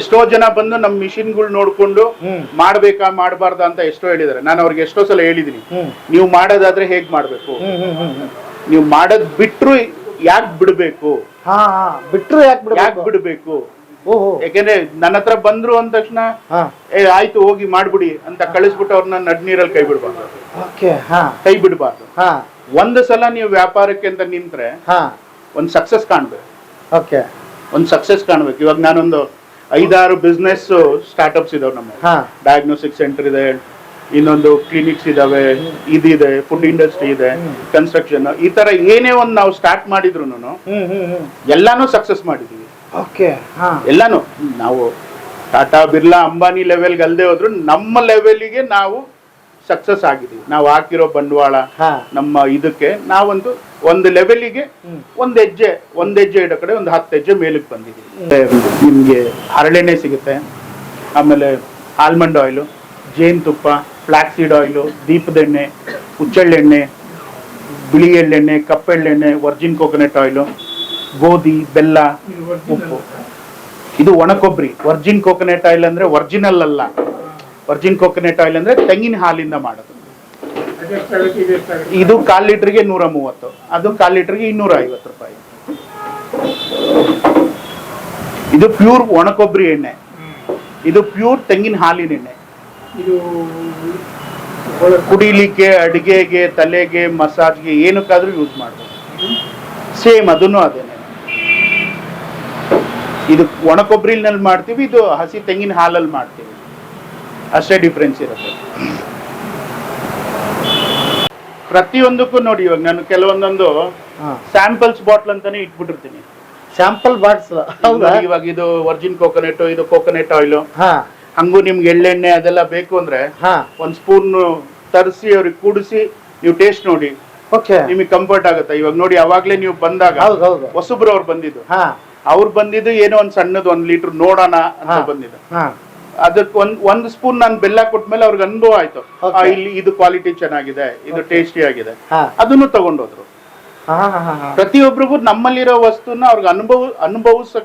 ಎಷ್ಟೋ ಜನ ಬಂದು ನಮ್ಮ ಮಿಷಿನ್ಗಳು ನೋಡ್ಕೊಂಡು. ಮಾಡ್ಬೇಕಾ ಮಾಡಬಾರ್ದಾ ಅಂತ ಎಷ್ಟೋ ಹೇಳಿದಾರೆ. ನಾನು ಅವ್ರಿಗೆ ಎಷ್ಟೋ ಸಲ ಹೇಳಿದೀನಿ. ನೀವು ಮಾಡೋದಾದ್ರೆ ಹೇಗ್ ಮಾಡ್ಬೇಕು? ನೀವು ಮಾಡೋದ್ ಬಿಟ್ರು ಯಾಕೆ ಬಿಡ್ಬೇಕು? ಹಾ ಹಾ ಬಿಟ್ರು ಯಾಕೆ ಯಾಕೆ ಬಿಡ್ಬೇಕು? ಯಾಕಂದ್ರೆ ಓಹೋ. ಯಾಕೆಂದ್ರೆ ನನ್ನ ಹತ್ರ ಬಂದ್ರು ಅಂದ ತಕ್ಷಣ ಹಾ. ಏ ಆಯ್ತು ಹೋಗಿ ಮಾಡ್ಬಿಡಿ ಅಂತ ಕಳಿಸ್ಬಿಟ್ಟು ಅವ್ರನ್ನ ನಡ್ ನೀರಲ್ಲಿ ಕೈ ಬಿಡ್ಬಾರ್ದು. ಓಕೆ ಹಾ. ಕೈ ಬಿಡಬಾರ್ದು. ಹಾ. ಒಂದು ಸಲ ನೀವು ವ್ಯಾಪಾರಕ್ಕೆ ಅಂತ ನಿಂತ್ರೆ ಹಾ. ಒಂದ್ ಸಕ್ಸಸ್ ಕಾಣ್ಬೇಕು. ಓಕೆ. ಒಂದ್ ಸಕ್ಸಸ್ ಕಾಣ್ಬೇಕು. ಇವಾಗ ನಾನೊಂದು ಐದಾರು ಬಿಸ್ನೆಸ್ ಸ್ಟಾರ್ಟ್ಅಪ್ಸ್ ಇದಾವೆ ನಮ್ಮ ಹಾ. ಡಯಾಗ್ನೋಸ್ಟಿಕ್ ಸೆಂಟರ್ ಇದೆ ಇನ್ನೊಂದು ಕ್ಲಿನಿಕ್ಸ್ ಇದಾವೆ ಇದಿದೆ ಫುಡ್ ಇಂಡಸ್ಟ್ರಿ ಇದೆ ಕನ್ಸ್ಟ್ರಕ್ಷನ್ ಈ ತರ ಏನೇ ಒಂದು ನಾವು ಸ್ಟಾರ್ಟ್ ಮಾಡಿದ್ರು ಎಲ್ಲಾನು ಸಕ್ಸಸ್ ಮಾಡಿದೀವಿ. ಓಕೆ ಹಾ. ಎಲ್ಲಾನು. ನಾವು ಟಾಟಾ ಬಿರ್ಲಾ ಅಂಬಾನಿ ಲೆವೆಲ್ಗೆ ಅಲ್ಲದೆ ಹೋದ್ರು ನಮ್ಮ ಲೆವೆಲ್ಗೆ ನಾವು ಸಕ್ಸಸ್ ಆಗಿದೀವಿ. ನಾವು ಹಾಕಿರೋ ಬಂಡವಾಳ ಹಾ. ನಮ್ಮ ಇದಕ್ಕೆ ನಾವೊಂದು ಒಂದು ಲೆವೆಲಿಗೆ ಒಂದ್ ಹೆಜ್ಜೆ ಒಂದ್ ಹೆಜ್ಜೆ ಇಡೋ ಕಡೆ ಒಂದು ಹತ್ತು ಹೆಜ್ಜೆ ಮೇಲಕ್ಕೆ ಬಂದಿದ್ದೀವಿ ನಿಮ್ಗೆ ಹರಳೆಣ್ಣೆ ಸಿಗುತ್ತೆ ಆಮೇಲೆ ಆಲ್ಮಂಡ್ ಆಯಿಲು ಜೇನುತುಪ್ಪ ಫ್ಲಾಕ್ಸೀಡ್ ಆಯಿಲು ದೀಪದೆಣ್ಣೆ ಹುಚ್ಚೆಳ್ಳೆಣ್ಣೆ ಬಿಳಿ ಎಳ್ಳೆಣ್ಣೆ ಕಪ್ಪೆಳ್ಳೆಣ್ಣೆ ವರ್ಜಿನ್ ಕೋಕೋನಟ್ ಆಯಿಲು ಗೋಧಿ, ಬೆಲ್ಲ, ಉಪ್ಪು. ಇದು ಒಣ ಕೊಬ್ಬರಿ ವರ್ಜಿನ್ ಕೋಕೋನಟ್ ಆಯಿಲ್ ಅಂದ್ರೆ ವರ್ಜಿನಲ್ ಅಲ್ಲ. ವರ್ಜಿನ್ ಕೋಕೋನಟ್ ಆಯಿಲ್ ಅಂದ್ರೆ ತೆಂಗಿನ ಹಾಲಿಂದ ಮಾಡೋದು. ಇದು ಕಾಲ್ ಲೀಟರ್ಗೆ ನೂರ ಮೂವತ್ತು ಅದು ಕಾಲ್ ಲೀಟರ್ಗೆ ಇನ್ನೂರ ಐವತ್ತು ರೂಪಾಯಿ. ಇದು ಪ್ಯೂರ್ ಒಣ ಕೊಬ್ಬರಿ ಎಣ್ಣೆ. ಇದು ಪ್ಯೂರ್ ತೆಂಗಿನ ಹಾಲಿನ ಎಣ್ಣೆ. ಕುಡಿಲಿಕ್ಕೆ ಅಡಿಗೆಗೆ ತಲೆಗೆ ಮಸಾಜ್ಗೆ ಏನಕ್ಕಾದ್ರೂ ಯೂಸ್ ಮಾಡ್ಬೋದು. ಸೇಮ್ ಅದನ್ನು ಅದೇನೆ ಇದು ಒಣ ಕೊಬ್ಬರಿನಲ್ಲಿ ಮಾಡ್ತೀವಿ ಇದು ಹಸಿ ತೆಂಗಿನ ಹಾಲಲ್ಲಿ ಮಾಡ್ತೀವಿ. ಅಷ್ಟೇ ಡಿಫ್ರೆನ್ಸ್ ಇರುತ್ತೆ. ಪ್ರತಿಯೊಂದಕ್ಕೂ ನೋಡಿ ಇವಾಗ ನಾನು ಕೆಲವೊಂದೊಂದು ಸ್ಯಾಂಪಲ್ಸ್ ಬಾಟ್ಲ್ ಅಂತಾನೆ ಇಟ್ಬಿಟ್ಟಿರ್ತೀನಿ. ಸ್ಯಾಂಪಲ್ ಬಾಟ್ಸ್ ಇವಾಗ ಇದು ವರ್ಜಿನ್ ಕೋಕೋನಟ್ ಇದು ಕೋಕೋನಟ್ ಆಯಿಲ್ ಹಾ. ಹಂಗೂ ನಿಮ್ಗೆ ಎಳ್ಳೆಣ್ಣೆ ಅದೆಲ್ಲ ಬೇಕು ಅಂದ್ರೆ ಹಾ. ಒಂದ್ ಸ್ಪೂನ್ ತರಿಸಿ ಅವ್ರಿಗೆ ಕೂಡಿಸಿ ನೀವು ಟೇಸ್ಟ್ ನೋಡಿ. ಓಕೆ ನಿಮಗೆ ಕಂಫರ್ಟ್ ಆಗುತ್ತೆ. ಇವಾಗ ನೋಡಿ ಅವಾಗ್ಲೇ ನೀವು ಬಂದಾಗ ಹೌದು ಹೌದು. ಹೊಸಬ್ರು ಅವ್ರು ಬಂದಿದ್ದು. ಹಾ. ಅವ್ರು ಬಂದಿದ್ದು ಏನೋ ಒಂದ್ ಸಣ್ಣದು ಒಂದ್ ಲೀಟರ್ ನೋಡೋಣ ಅಂತ ಹಾ. ಬಂದಿದ್ದು. ಹಾ. ಅದಕ್ಕೆ ಒಂದ್ ಒಂದ್ ಸ್ಪೂನ್ ನಾನು ಬೆಲ್ಲ ಕೊಟ್ಮೇಲೆ ಅವ್ರಿಗೆ ಅನುಭವ ಆಯ್ತು. Okay. ಆ, ಇಲ್ಲಿ ಇದು ಕ್ವಾಲಿಟಿ ಚೆನ್ನಾಗಿದೆ ಇದು ಟೇಸ್ಟಿ ಆಗಿದೆ. ಹಾ. ಅದನ್ನು ತಗೊಂಡೋದ್ರು. ಹಾ ಹಾ ಹಾ ಹಾ. ಪ್ರತಿಯೊಬ್ಬರಿಗೂ ನಮ್ಮಲ್ಲಿರೋ ವಸ್ತುನ ಅವ್ರಿಗೆ ಅನುಭವ ಅನುಭವಿಸ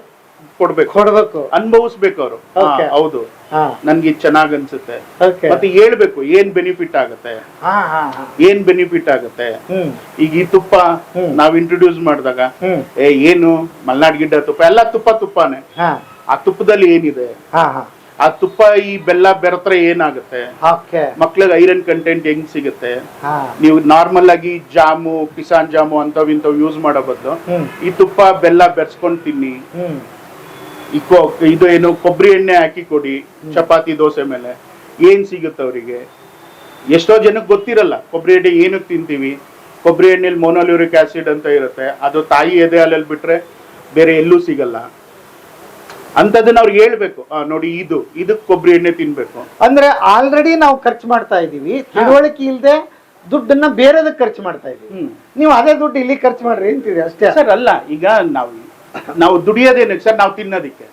ಕೊಡ್ಬೇಕು. ಕೊಡ್ಬೇಕು. ಅನುಭವಿಸ್ಬೇಕು ಅವರು. Okay. ಹೌದು. ನನ್ಗೆ ಚೆನ್ನಾಗ್ ಅನ್ಸುತ್ತೆ. ಮತ್ತೆ ಹೇಳ್ಬೇಕು ಏನ್ ಬೆನಿಫಿಟ್ ಆಗುತ್ತೆ? ಏನ್ ಬೆನಿಫಿಟ್ ಆಗುತ್ತೆ? ಈಗ ಈ ತುಪ್ಪ. ನಾವ್ ಇಂಟ್ರೊಡ್ಯೂಸ್ ಮಾಡಿದಾಗ ಏ ಏನು? ಮಲ್ನಾಡ್ ಗಿಡ್ಡ ತುಪ್ಪ ಎಲ್ಲ ತುಪ್ಪ ತುಪ್ಪನೇ. ಆ ತುಪ್ಪದಲ್ಲಿ ಏನಿದೆ? ಆ ತುಪ್ಪ ಈ ಬೆಲ್ಲ ಬೆರತ್ರ ಏನಾಗುತ್ತೆ? ಮಕ್ಳಿಗೆ ಐರನ್ ಕಂಟೆಂಟ್ ಹೆಂಗ್ ಸಿಗುತ್ತೆ? ನೀವು ನಾರ್ಮಲ್ ಆಗಿ ಜಾಮು ಕಿಸಾನ್ ಜಾಮು ಅಂತವ್ ಇಂಥವ್ ಯೂಸ್ ಮಾಡೋ ಬದ್ದು ಈ ತುಪ್ಪ ಬೆಲ್ಲ ಬೆರೆಸ್ಕೊಂಡ್ ತಿನ್ನಿ. ಈ ಇದು ಏನು ಕೊಬ್ಬರಿ ಎಣ್ಣೆ ಹಾಕಿ ಕೊಡಿ ಚಪಾತಿ ದೋಸೆ ಮೇಲೆ. ಏನ್ ಸಿಗುತ್ತೆ ಅವರಿಗೆ? ಎಷ್ಟೋ ಜನಕ್ಕೆ ಗೊತ್ತಿರಲ್ಲ ಕೊಬ್ಬರಿ ಎಣ್ಣೆ ಏನಕ್ಕೆ ತಿಂತೀವಿ? ಕೊಬ್ಬರಿ ಎಣ್ಣೆಲಿ ಮೋನೋಲ್ಯೂರಿಕ್ ಆಸಿಡ್ ಅಂತ ಇರುತ್ತೆ ಅದು ತಾಯಿ ಎದೆ ಹಾಲಲ್ಲಿ ಬಿಟ್ರೆ ಬೇರೆ ಎಲ್ಲೂ ಸಿಗಲ್ಲ. ಅಂತದನ್ನ ಅವ್ರಿಗೆ ಹೇಳ್ಬೇಕು ನೋಡಿ ಇದು ಇದಕ್ಕೆ ಕೊಬ್ಬರಿ ಎಣ್ಣೆ ತಿನ್ಬೇಕು. ಅಂದ್ರೆ ಆಲ್ರೆಡಿ ನಾವು ಖರ್ಚು ಮಾಡ್ತಾ ಇದೀವಿ ತಿಳುವಳಿಕೆ ಇಲ್ಲದೆ ದುಡ್ಡನ್ನ ಬೇರೆದಕ್ಕೆ ಖರ್ಚು ಮಾಡ್ತಾ ಇದೀವಿ ನೀವು ಅದೇ ದುಡ್ಡು ಇಲ್ಲಿ ಖರ್ಚು ಮಾಡ್ರಿ ಅಂತೀರಿ ಅಷ್ಟೇ. ಸರ್ ಅಲ್ಲ ಈಗ ನಾವು ನಾವು ದುಡಿಯೋದೇನಕ್ಕೆ ಸರ್? ನಾವು ತಿನ್ನೋದಿಕ್ಕೆ.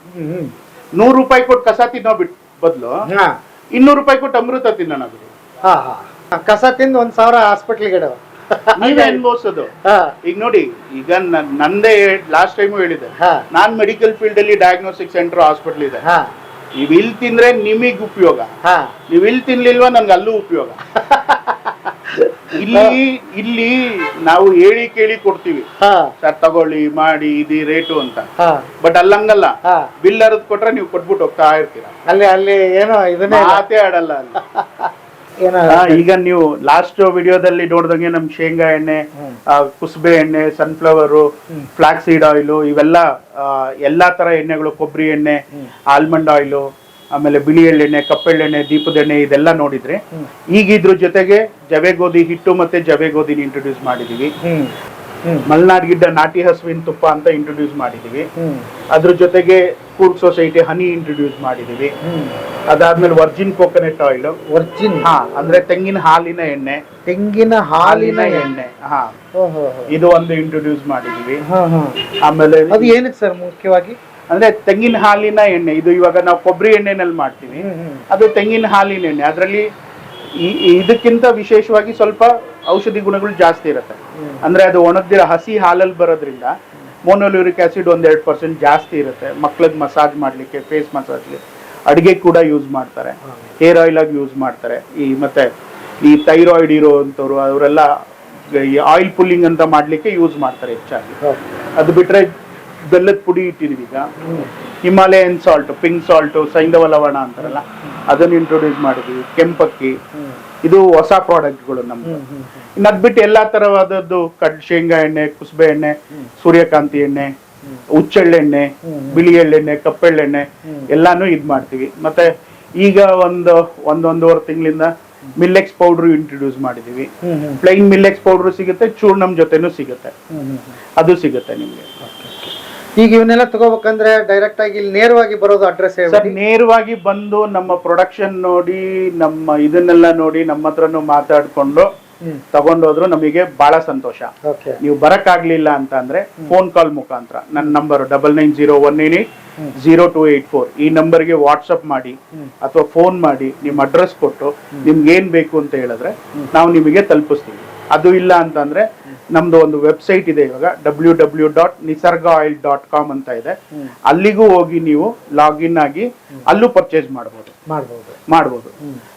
ನೂರು ರೂಪಾಯಿ ಕೊಟ್ಟು ಕಸ ತಿನ್ನೋ ಬಿಟ್ ಬದಲು ಇನ್ನೂರು ರೂಪಾಯಿ ಕೊಟ್ಟು ಅಮೃತ ತಿನ್ನೋಣ ಕಸ ತಿಂದು ಒಂದ್ ಸಾವಿರ ಹಾಸ್ಪಿಟ್ಲಿಗೆ ಗಿಡ ನೀವೇ ಅನ್ಭವಿಸೋದು. ಹಾ. ಈಗ ನೋಡಿ ಈಗ ನಂದೇ ಲಾಸ್ಟ್ ಟೈಮು ಹೇಳಿದೆ ಹಾ. ನಾನ್ ಮೆಡಿಕಲ್ ಫೀಲ್ಡ್ ಅಲ್ಲಿ ಡಯಾಗ್ನೋಸ್ಟಿಕ್ ಸೆಂಟರ್ ಹಾಸ್ಪಿಟಲ್ ಇದೆ. ನೀವ್ ಇಲ್ಲಿ ತಿಂದ್ರೆ ನಿಮಗ್ ಉಪಯೋಗ. ನೀವ್ ಇಲ್ಲಿ ತಿನ್ಲಿಲ್ವಾ ನನ್ಗೆ ಅಲ್ಲೂ ಉಪಯೋಗ. ಇಲ್ಲಿ ಇಲ್ಲಿ ನಾವು ಹೇಳಿ ಕೇಳಿ ಕೊಡ್ತೀವಿ. ಸರ್ ತಗೊಳ್ಳಿ ಮಾಡಿ ಇದು ರೇಟು ಅಂತ. ಬಟ್ ಅಲ್ಲಂಗಲ್ಲ ಬಿಲ್ ಅರದ್ ಕೊಟ್ರೆ ನೀವು ಕೊಟ್ಬಿಟ್ಟು ಹೋಗ್ತಾ ಇರ್ತೀರಾ? ಅಲ್ಲಿ ಅಲ್ಲಿ ಏನೋ ಇದನ್ನೇ. ಮಾತೇ ಆಡಲ್ಲ ಈಗ ನೀವು ಲಾಸ್ಟ್ ವಿಡಿಯೋದಲ್ಲಿ ನೋಡ್ದಂಗೆ ನಮ್ ಶೇಂಗಾ ಎಣ್ಣೆ ಕುಸುಬೆ ಎಣ್ಣೆ ಸನ್ಫ್ಲವರ್ ಫ್ಲಾಕ್ಸ್ ಸೀಡ್ ಆಯಿಲು ಇವೆಲ್ಲ ಎಲ್ಲಾ ತರ ಎಣ್ಣೆಗಳು ಕೊಬ್ಬರಿ ಎಣ್ಣೆ ಆಲ್ಮಂಡ್ ಆಯಿಲು ಆಮೇಲೆ ಬಿಳಿ ಎಳ್ಳೆಣ್ಣೆ ಕಪ್ಪೆಳ್ಳೆಣ್ಣೆ ದೀಪದ ಎಣ್ಣೆ ಇದೆಲ್ಲ ನೋಡಿದ್ರೆ ಈಗ ಇದ್ರ ಜೊತೆಗೆ ಜವೆ ಗೋಧಿ ಹಿಟ್ಟು ಮತ್ತೆ ಜವೆ ಗೋಧಿನ ಇಂಟ್ರೊಡ್ಯೂಸ್ ಮಾಡಿದೀವಿ. ಮಲ್ನಾಡ್ ಗಿಡ್ಡ ನಾಟಿ ಹಸುವಿನ ತುಪ್ಪ ಅಂತ ಇಂಟ್ರೊಡ್ಯೂಸ್ ಮಾಡಿದೀವಿ. ಅದ್ರ ಜೊತೆಗೆ ಕೂರ್ಕ್ ಸೊಸೈಟಿ ಹನಿ ಇಂಟ್ರೊಡ್ಯೂಸ್ ಮಾಡಿದೀವಿ. ಅದಾದ್ಮೇಲೆ ವರ್ಜಿನ್ ಕೋಕೋನಟ್ ಆಯಿಲ್ ವರ್ಜಿನ್. ಹಾ ಅಂದ್ರೆ ತೆಂಗಿನ ಹಾಲಿನ ಎಣ್ಣೆ. ತೆಂಗಿನ ಹಾಲಿನ ಎಣ್ಣೆ. ಹಾ. ಇದು ಒಂದು ಇಂಟ್ರೊಡ್ಯೂಸ್ ಮಾಡಿದೀವಿ. ಆಮೇಲೆ ಅದು ಏನಕ್ಕೆ ಸರ್ ಮುಖ್ಯವಾಗಿ? ಅಂದ್ರೆ ತೆಂಗಿನ ಹಾಲಿನ ಎಣ್ಣೆ ಇದು ಇವಾಗ ನಾವು ಕೊಬ್ಬರಿ ಎಣ್ಣೆನಲ್ಲಿ ಮಾಡ್ತೀವಿ. ಅದು ತೆಂಗಿನ ಹಾಲಿನ ಎಣ್ಣೆ. ಅದರಲ್ಲಿ ಇದಕ್ಕಿಂತ ವಿಶೇಷವಾಗಿ ಸ್ವಲ್ಪ ಔಷಧಿ ಗುಣಗಳು ಜಾಸ್ತಿ ಇರುತ್ತೆ. ಅಂದ್ರೆ ಅದು ಒಣಗ್ದಿರೋ ಹಸಿ ಹಾಲಲ್ಲಿ ಬರೋದ್ರಿಂದ ಮೋನೋಲ್ಯೂರಿಕ್ ಆಸಿಡ್ ಒಂದ್ ಎರಡು ಪರ್ಸೆಂಟ್ ಜಾಸ್ತಿ ಇರುತ್ತೆ. ಮಕ್ಳಿಗೆ ಮಸಾಜ್ ಮಾಡ್ಲಿಕ್ಕೆ ಫೇಸ್ ಮಸಾಜ್ಗೆ ಅಡಿಗೆ ಕೂಡ ಯೂಸ್ ಮಾಡ್ತಾರೆ. ಹೇರ್ ಆಯಿಲ್ ಆಗಿ ಯೂಸ್ ಮಾಡ್ತಾರೆ. ಈ ಮತ್ತೆ ಈ ಥೈರಾಯ್ಡ್ ಇರೋ ಅಂಥವ್ರು ಅವರೆಲ್ಲ ಈ ಆಯಿಲ್ ಪುಲ್ಲಿಂಗ್ ಅಂತ ಮಾಡ್ಲಿಕ್ಕೆ ಯೂಸ್ ಮಾಡ್ತಾರೆ ಹೆಚ್ಚಾಗಿ. ಅದು ಬಿಟ್ರೆ ಬೆಲ್ಲದ ಪುಡಿ ಇಟ್ಟಿದೀವಿ ಈಗ. ಹಿಮಾಲಯನ್ ಸಾಲ್ಟ್ ಪಿಂಕ್ ಸಾಲ್ಟ್ ಸೈಂಧವ ಲವಣ ಅಂತಾರಲ್ಲ ಅದನ್ನ ಇಂಟ್ರೊಡ್ಯೂಸ್ ಮಾಡಿದ್ವಿ. ಕೆಂಪಕ್ಕಿ. ಇದು ಹೊಸ ಪ್ರಾಡಕ್ಟ್ಗಳು ನಮ್ದು. ಇನ್ನು ಅದ್ ಬಿಟ್ಟು ಎಲ್ಲಾ ತರವಾದದ್ದು ಕಡ್ ಶೇಂಗಾ ಎಣ್ಣೆ ಕುಸುಬೆ ಎಣ್ಣೆ ಸೂರ್ಯಕಾಂತಿ ಎಣ್ಣೆ ಹುಚ್ಚೆಳ್ಳೆಣ್ಣೆ ಬಿಳಿ ಎಳ್ಳೆಣ್ಣೆ ಕಪ್ಪೆಳ್ಳೆಣ್ಣೆ ಎಲ್ಲಾನು ಇದ್ ಮಾಡ್ತೀವಿ. ಮತ್ತೆ ಈಗ ಒಂದು ಒಂದೊಂದೂವರೆ ತಿಂಗಳಿಂದ ಮಿಲ್ಲೆಕ್ಸ್ ಪೌಡರ್ ಇಂಟ್ರೊಡ್ಯೂಸ್ ಮಾಡಿದೀವಿ ಪ್ಲೈನ್ ಮಿಲ್ಲೆಕ್ಸ್ ಪೌಡರ್ ಸಿಗುತ್ತೆ ಚೂರ್ಣಮ್ ಜೊತೆನೂ ಸಿಗುತ್ತೆ. ಅದು ಸಿಗುತ್ತೆ ನಿಮ್ಗೆ. ಈಗ ಇವನ್ನೆಲ್ಲ ತಗೋಬೇಕಂದ್ರೆ ಡೈರೆಕ್ಟ್ ಆಗಿ ಇಲ್ಲಿ ನೇರವಾಗಿ ಬರೋದು ಅಡ್ರೆಸ್ ಸರ್ ನೇರವಾಗಿ ಬಂದು ನಮ್ಮ ಪ್ರೊಡಕ್ಷನ್ ನೋಡಿ ನಮ್ಮ ಇದನ್ನೆಲ್ಲ ನೋಡಿ ನಮ್ಮ ಹತ್ರನು ಮಾತಾಡ್ಕೊಂಡು ತಗೊಂಡೋದ್ರು ನಮಗೆ ಬಹಳ ಸಂತೋಷ. ನೀವು ಬರಕ್ ಆಗ್ಲಿಲ್ಲ ಅಂತ ಅಂದ್ರೆ ಫೋನ್ ಕಾಲ್ ಮುಖಾಂತರ. ನನ್ನ number double nine zero one ಏನ್ eight zero two eight four ಈ ನಂಬರ್ಗೆ ವಾಟ್ಸಪ್ ಮಾಡಿ ಅಥವಾ ಫೋನ್ ಮಾಡಿ ನಿಮ್ಮ ಅಡ್ರೆಸ್ ಕೊಟ್ಟು ನಿಮ್ಗೆ ಏನ್ ಬೇಕು ಅಂತ ಹೇಳಿದ್ರೆ ನಾವು ನಿಮಗೆ ತಲುಪಿಸ್ತೀವಿ. ಅದು ಇಲ್ಲ ಅಂತಂದ್ರೆ ನಮ್ದು ಒಂದು ವೆಬ್ಸೈಟ್ ಇದೆ ಇವಾಗ W W dot Nisarga oil dot com ಅಂತ ಇದೆ. ಅಲ್ಲಿಗೂ ಹೋಗಿ ನೀವು ಲಾಗಿನ್ ಆಗಿ ಅಲ್ಲೂ ಪರ್ಚೇಸ್ ಮಾಡಬಹುದು ಮಾಡಬಹುದು ಮಾಡಬಹುದು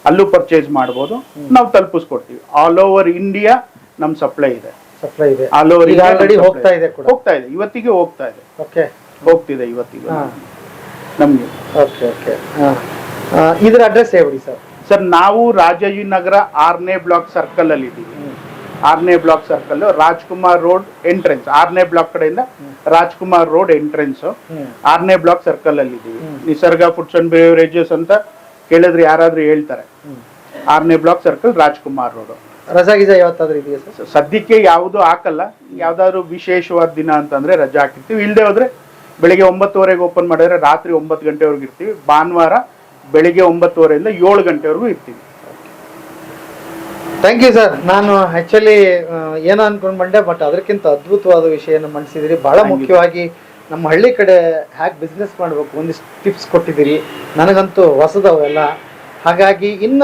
ಅಲ್ಲೂ ಪರ್ಚೇಸ್ ಮಾಡಬಹುದು ನಾವು ತಲುಪಿಸ್ಕೊಡ್ತೀವಿ. ಆಲ್ ಓವರ್ ಇಂಡಿಯಾ ನಮ್ ಸಪ್ಲೈ ಇದೆ. ಸಪ್ಲೈ ಇದೆ. ಆಲ್ ಓವರ್ ಹೋಗ್ತಾ ಇದೆ ಹೋಗ್ತಾ ಇದೆ. ಇವತ್ತಿಗೆ ಹೋಗ್ತಾ ಇದೆ. ಓಕೆ ಹೋಗ್ತಿದೆ ಇವತ್ತಿಗೆ. ನಮ್ಗೆ. ಓಕೆ ಓಕೆ ಇದ್ರ ಅಡ್ರೆಸ್ ಹೇಳಿ ಸರ್. ಸರ್ ನಾವು ರಾಜಾಜಿನಗರ ಆರನೇ ಬ್ಲಾಕ್ ಸರ್ಕಲ್ ಅಲ್ಲಿ ಇದ್ದೀವಿ ಆರನೇ block circle Rajkumar road entrance ಆರನೇ ಬ್ಲಾಕ್ ಕಡೆಯಿಂದ ರಾಜ್ಕುಮಾರ್ ರೋಡ್ ಎಂಟ್ರೆನ್ಸ್ ಆರನೇ ಬ್ಲಾಕ್ ಸರ್ಕಲ್ ಅಲ್ಲಿ ಇದೀವಿ. ನಿಸರ್ಗ ಫುಡ್ಸ್ ಅಂಡ್ ಬೇವರೇಜಸ್ ಅಂತ ಕೇಳಿದ್ರೆ ಯಾರಾದ್ರೂ ಹೇಳ್ತಾರೆ. ಆರನೇ ಬ್ಲಾಕ್ ಸರ್ಕಲ್ ರಾಜ್ಕುಮಾರ್ ರೋಡ್. ರಜಾ ಗಿಜಾ ಯಾವತ್ತಾದ್ರೂ ಇದೆಯಾ ಸರ್? ಸದ್ಯಕ್ಕೆ ಯಾವುದು ಹಾಕಲ್ಲ. ಯಾವ್ದಾದ್ರು ವಿಶೇಷವಾದ ದಿನ ಅಂತಂದ್ರೆ ರಜಾ ಹಾಕಿರ್ತೀವಿ. ಇಲ್ಲದೆ ಹೋದ್ರೆ ಬೆಳಿಗ್ಗೆ ಒಂಬತ್ತುವರೆಗೆ ಓಪನ್ ಮಾಡಿದ್ರೆ ರಾತ್ರಿ ಒಂಬತ್ತು ಗಂಟೆವರೆಗೂ ಇರ್ತೀವಿ. ಭಾನುವಾರ ಬೆಳಿಗ್ಗೆ ಒಂಬತ್ತುವರೆಯಿಂದ ಏಳು ಗಂಟೆವರೆಗೂ ಇರ್ತೀವಿ. ಥ್ಯಾಂಕ್ ಯು ಸರ್ ನಾನು ಆ್ಯಕ್ಚುಲಿ ಏನೋ ಅನ್ಕೊಂಡ್ ಬಂದೆ ಬಟ್ ಅದಕ್ಕಿಂತ ಅದ್ಭುತವಾದ ವಿಷಯನ ಮಂಡಿಸಿದಿರಿ ಬಹಳ ಮುಖ್ಯವಾಗಿ ನಮ್ಮ ಹಳ್ಳಿ ಕಡೆ ಹ್ಯಾಕ್ ಬಿಸ್ನೆಸ್ ಮಾಡಬೇಕು ಒಂದಿಷ್ಟು ಟಿಪ್ಸ್ ಕೊಟ್ಟಿದ್ದೀರಿ. ನನಗಂತೂ ಹೊಸದವೆಲ್ಲ ಹಾಗಾಗಿ ಇನ್ನ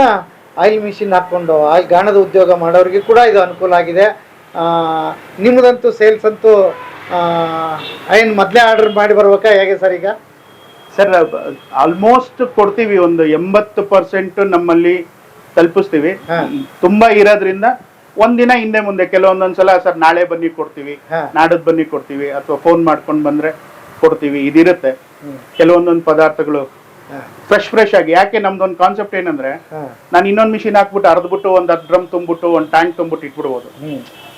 ಆಯಿಲ್ ಮಿಷಿನ್ ಹಾಕ್ಕೊಂಡು ಆಯಿಲ್ ಗಾಣದ ಉದ್ಯೋಗ ಮಾಡೋರಿಗೆ ಕೂಡ ಇದು ಅನುಕೂಲ ಆಗಿದೆ. ನಿಮ್ಮದಂತೂ ಸೇಲ್ಸ್ ಅಂತೂ ಏನು ಮೊದಲೇ ಆರ್ಡರ್ ಮಾಡಿ ಬರ್ಬೇಕಾ? ಹೇಗೆ ಸರ್ ಈಗ? ಸರ್ ಆಲ್ಮೋಸ್ಟ್ ಕೊಡ್ತೀವಿ ಒಂದು ಎಂಬತ್ತು ಪರ್ಸೆಂಟ್ ನಮ್ಮಲ್ಲಿ ತಲುಪಿಸ್ತೀವಿ. ತುಂಬಾ ಇರೋದ್ರಿಂದ ಒಂದಿನ ಹಿಂದೆ ಮುಂದೆ ಕೆಲವೊಂದೊಂದ್ಸಲ ಸರ್ ನಾಳೆ ಬನ್ನಿ ಕೊಡ್ತೀವಿ. ನಾಡದ್ ಬನ್ನಿ ಕೊಡ್ತೀವಿ ಅಥವಾ ಫೋನ್ ಮಾಡ್ಕೊಂಡು ಬಂದ್ರೆ ಕೊಡ್ತೀವಿ ಇದಿರುತ್ತೆ. ಕೆಲವೊಂದೊಂದ್ ಪದಾರ್ಥಗಳು ಫ್ರೆಶ್ ಫ್ರೆಶ್ ಆಗಿ ಯಾಕೆ ನಮ್ದೊಂದು ಕಾನ್ಸೆಪ್ಟ್ ಏನಂದ್ರೆ. ನಾನು ಇನ್ನೊಂದು ಮಿಷಿನ್ ಹಾಕ್ಬಿಟ್ಟು ಅರ್ದ್ಬಿಟ್ಟು ಒಂದ್ ಹತ್ತು ಡ್ರಮ್ ತುಂಬಿಟ್ಟು ಒಂದ್ ಟ್ಯಾಂಕ್ ತುಂಬಿಟ್ಟು ಇಟ್ಬಿಡ್ಬೋದು.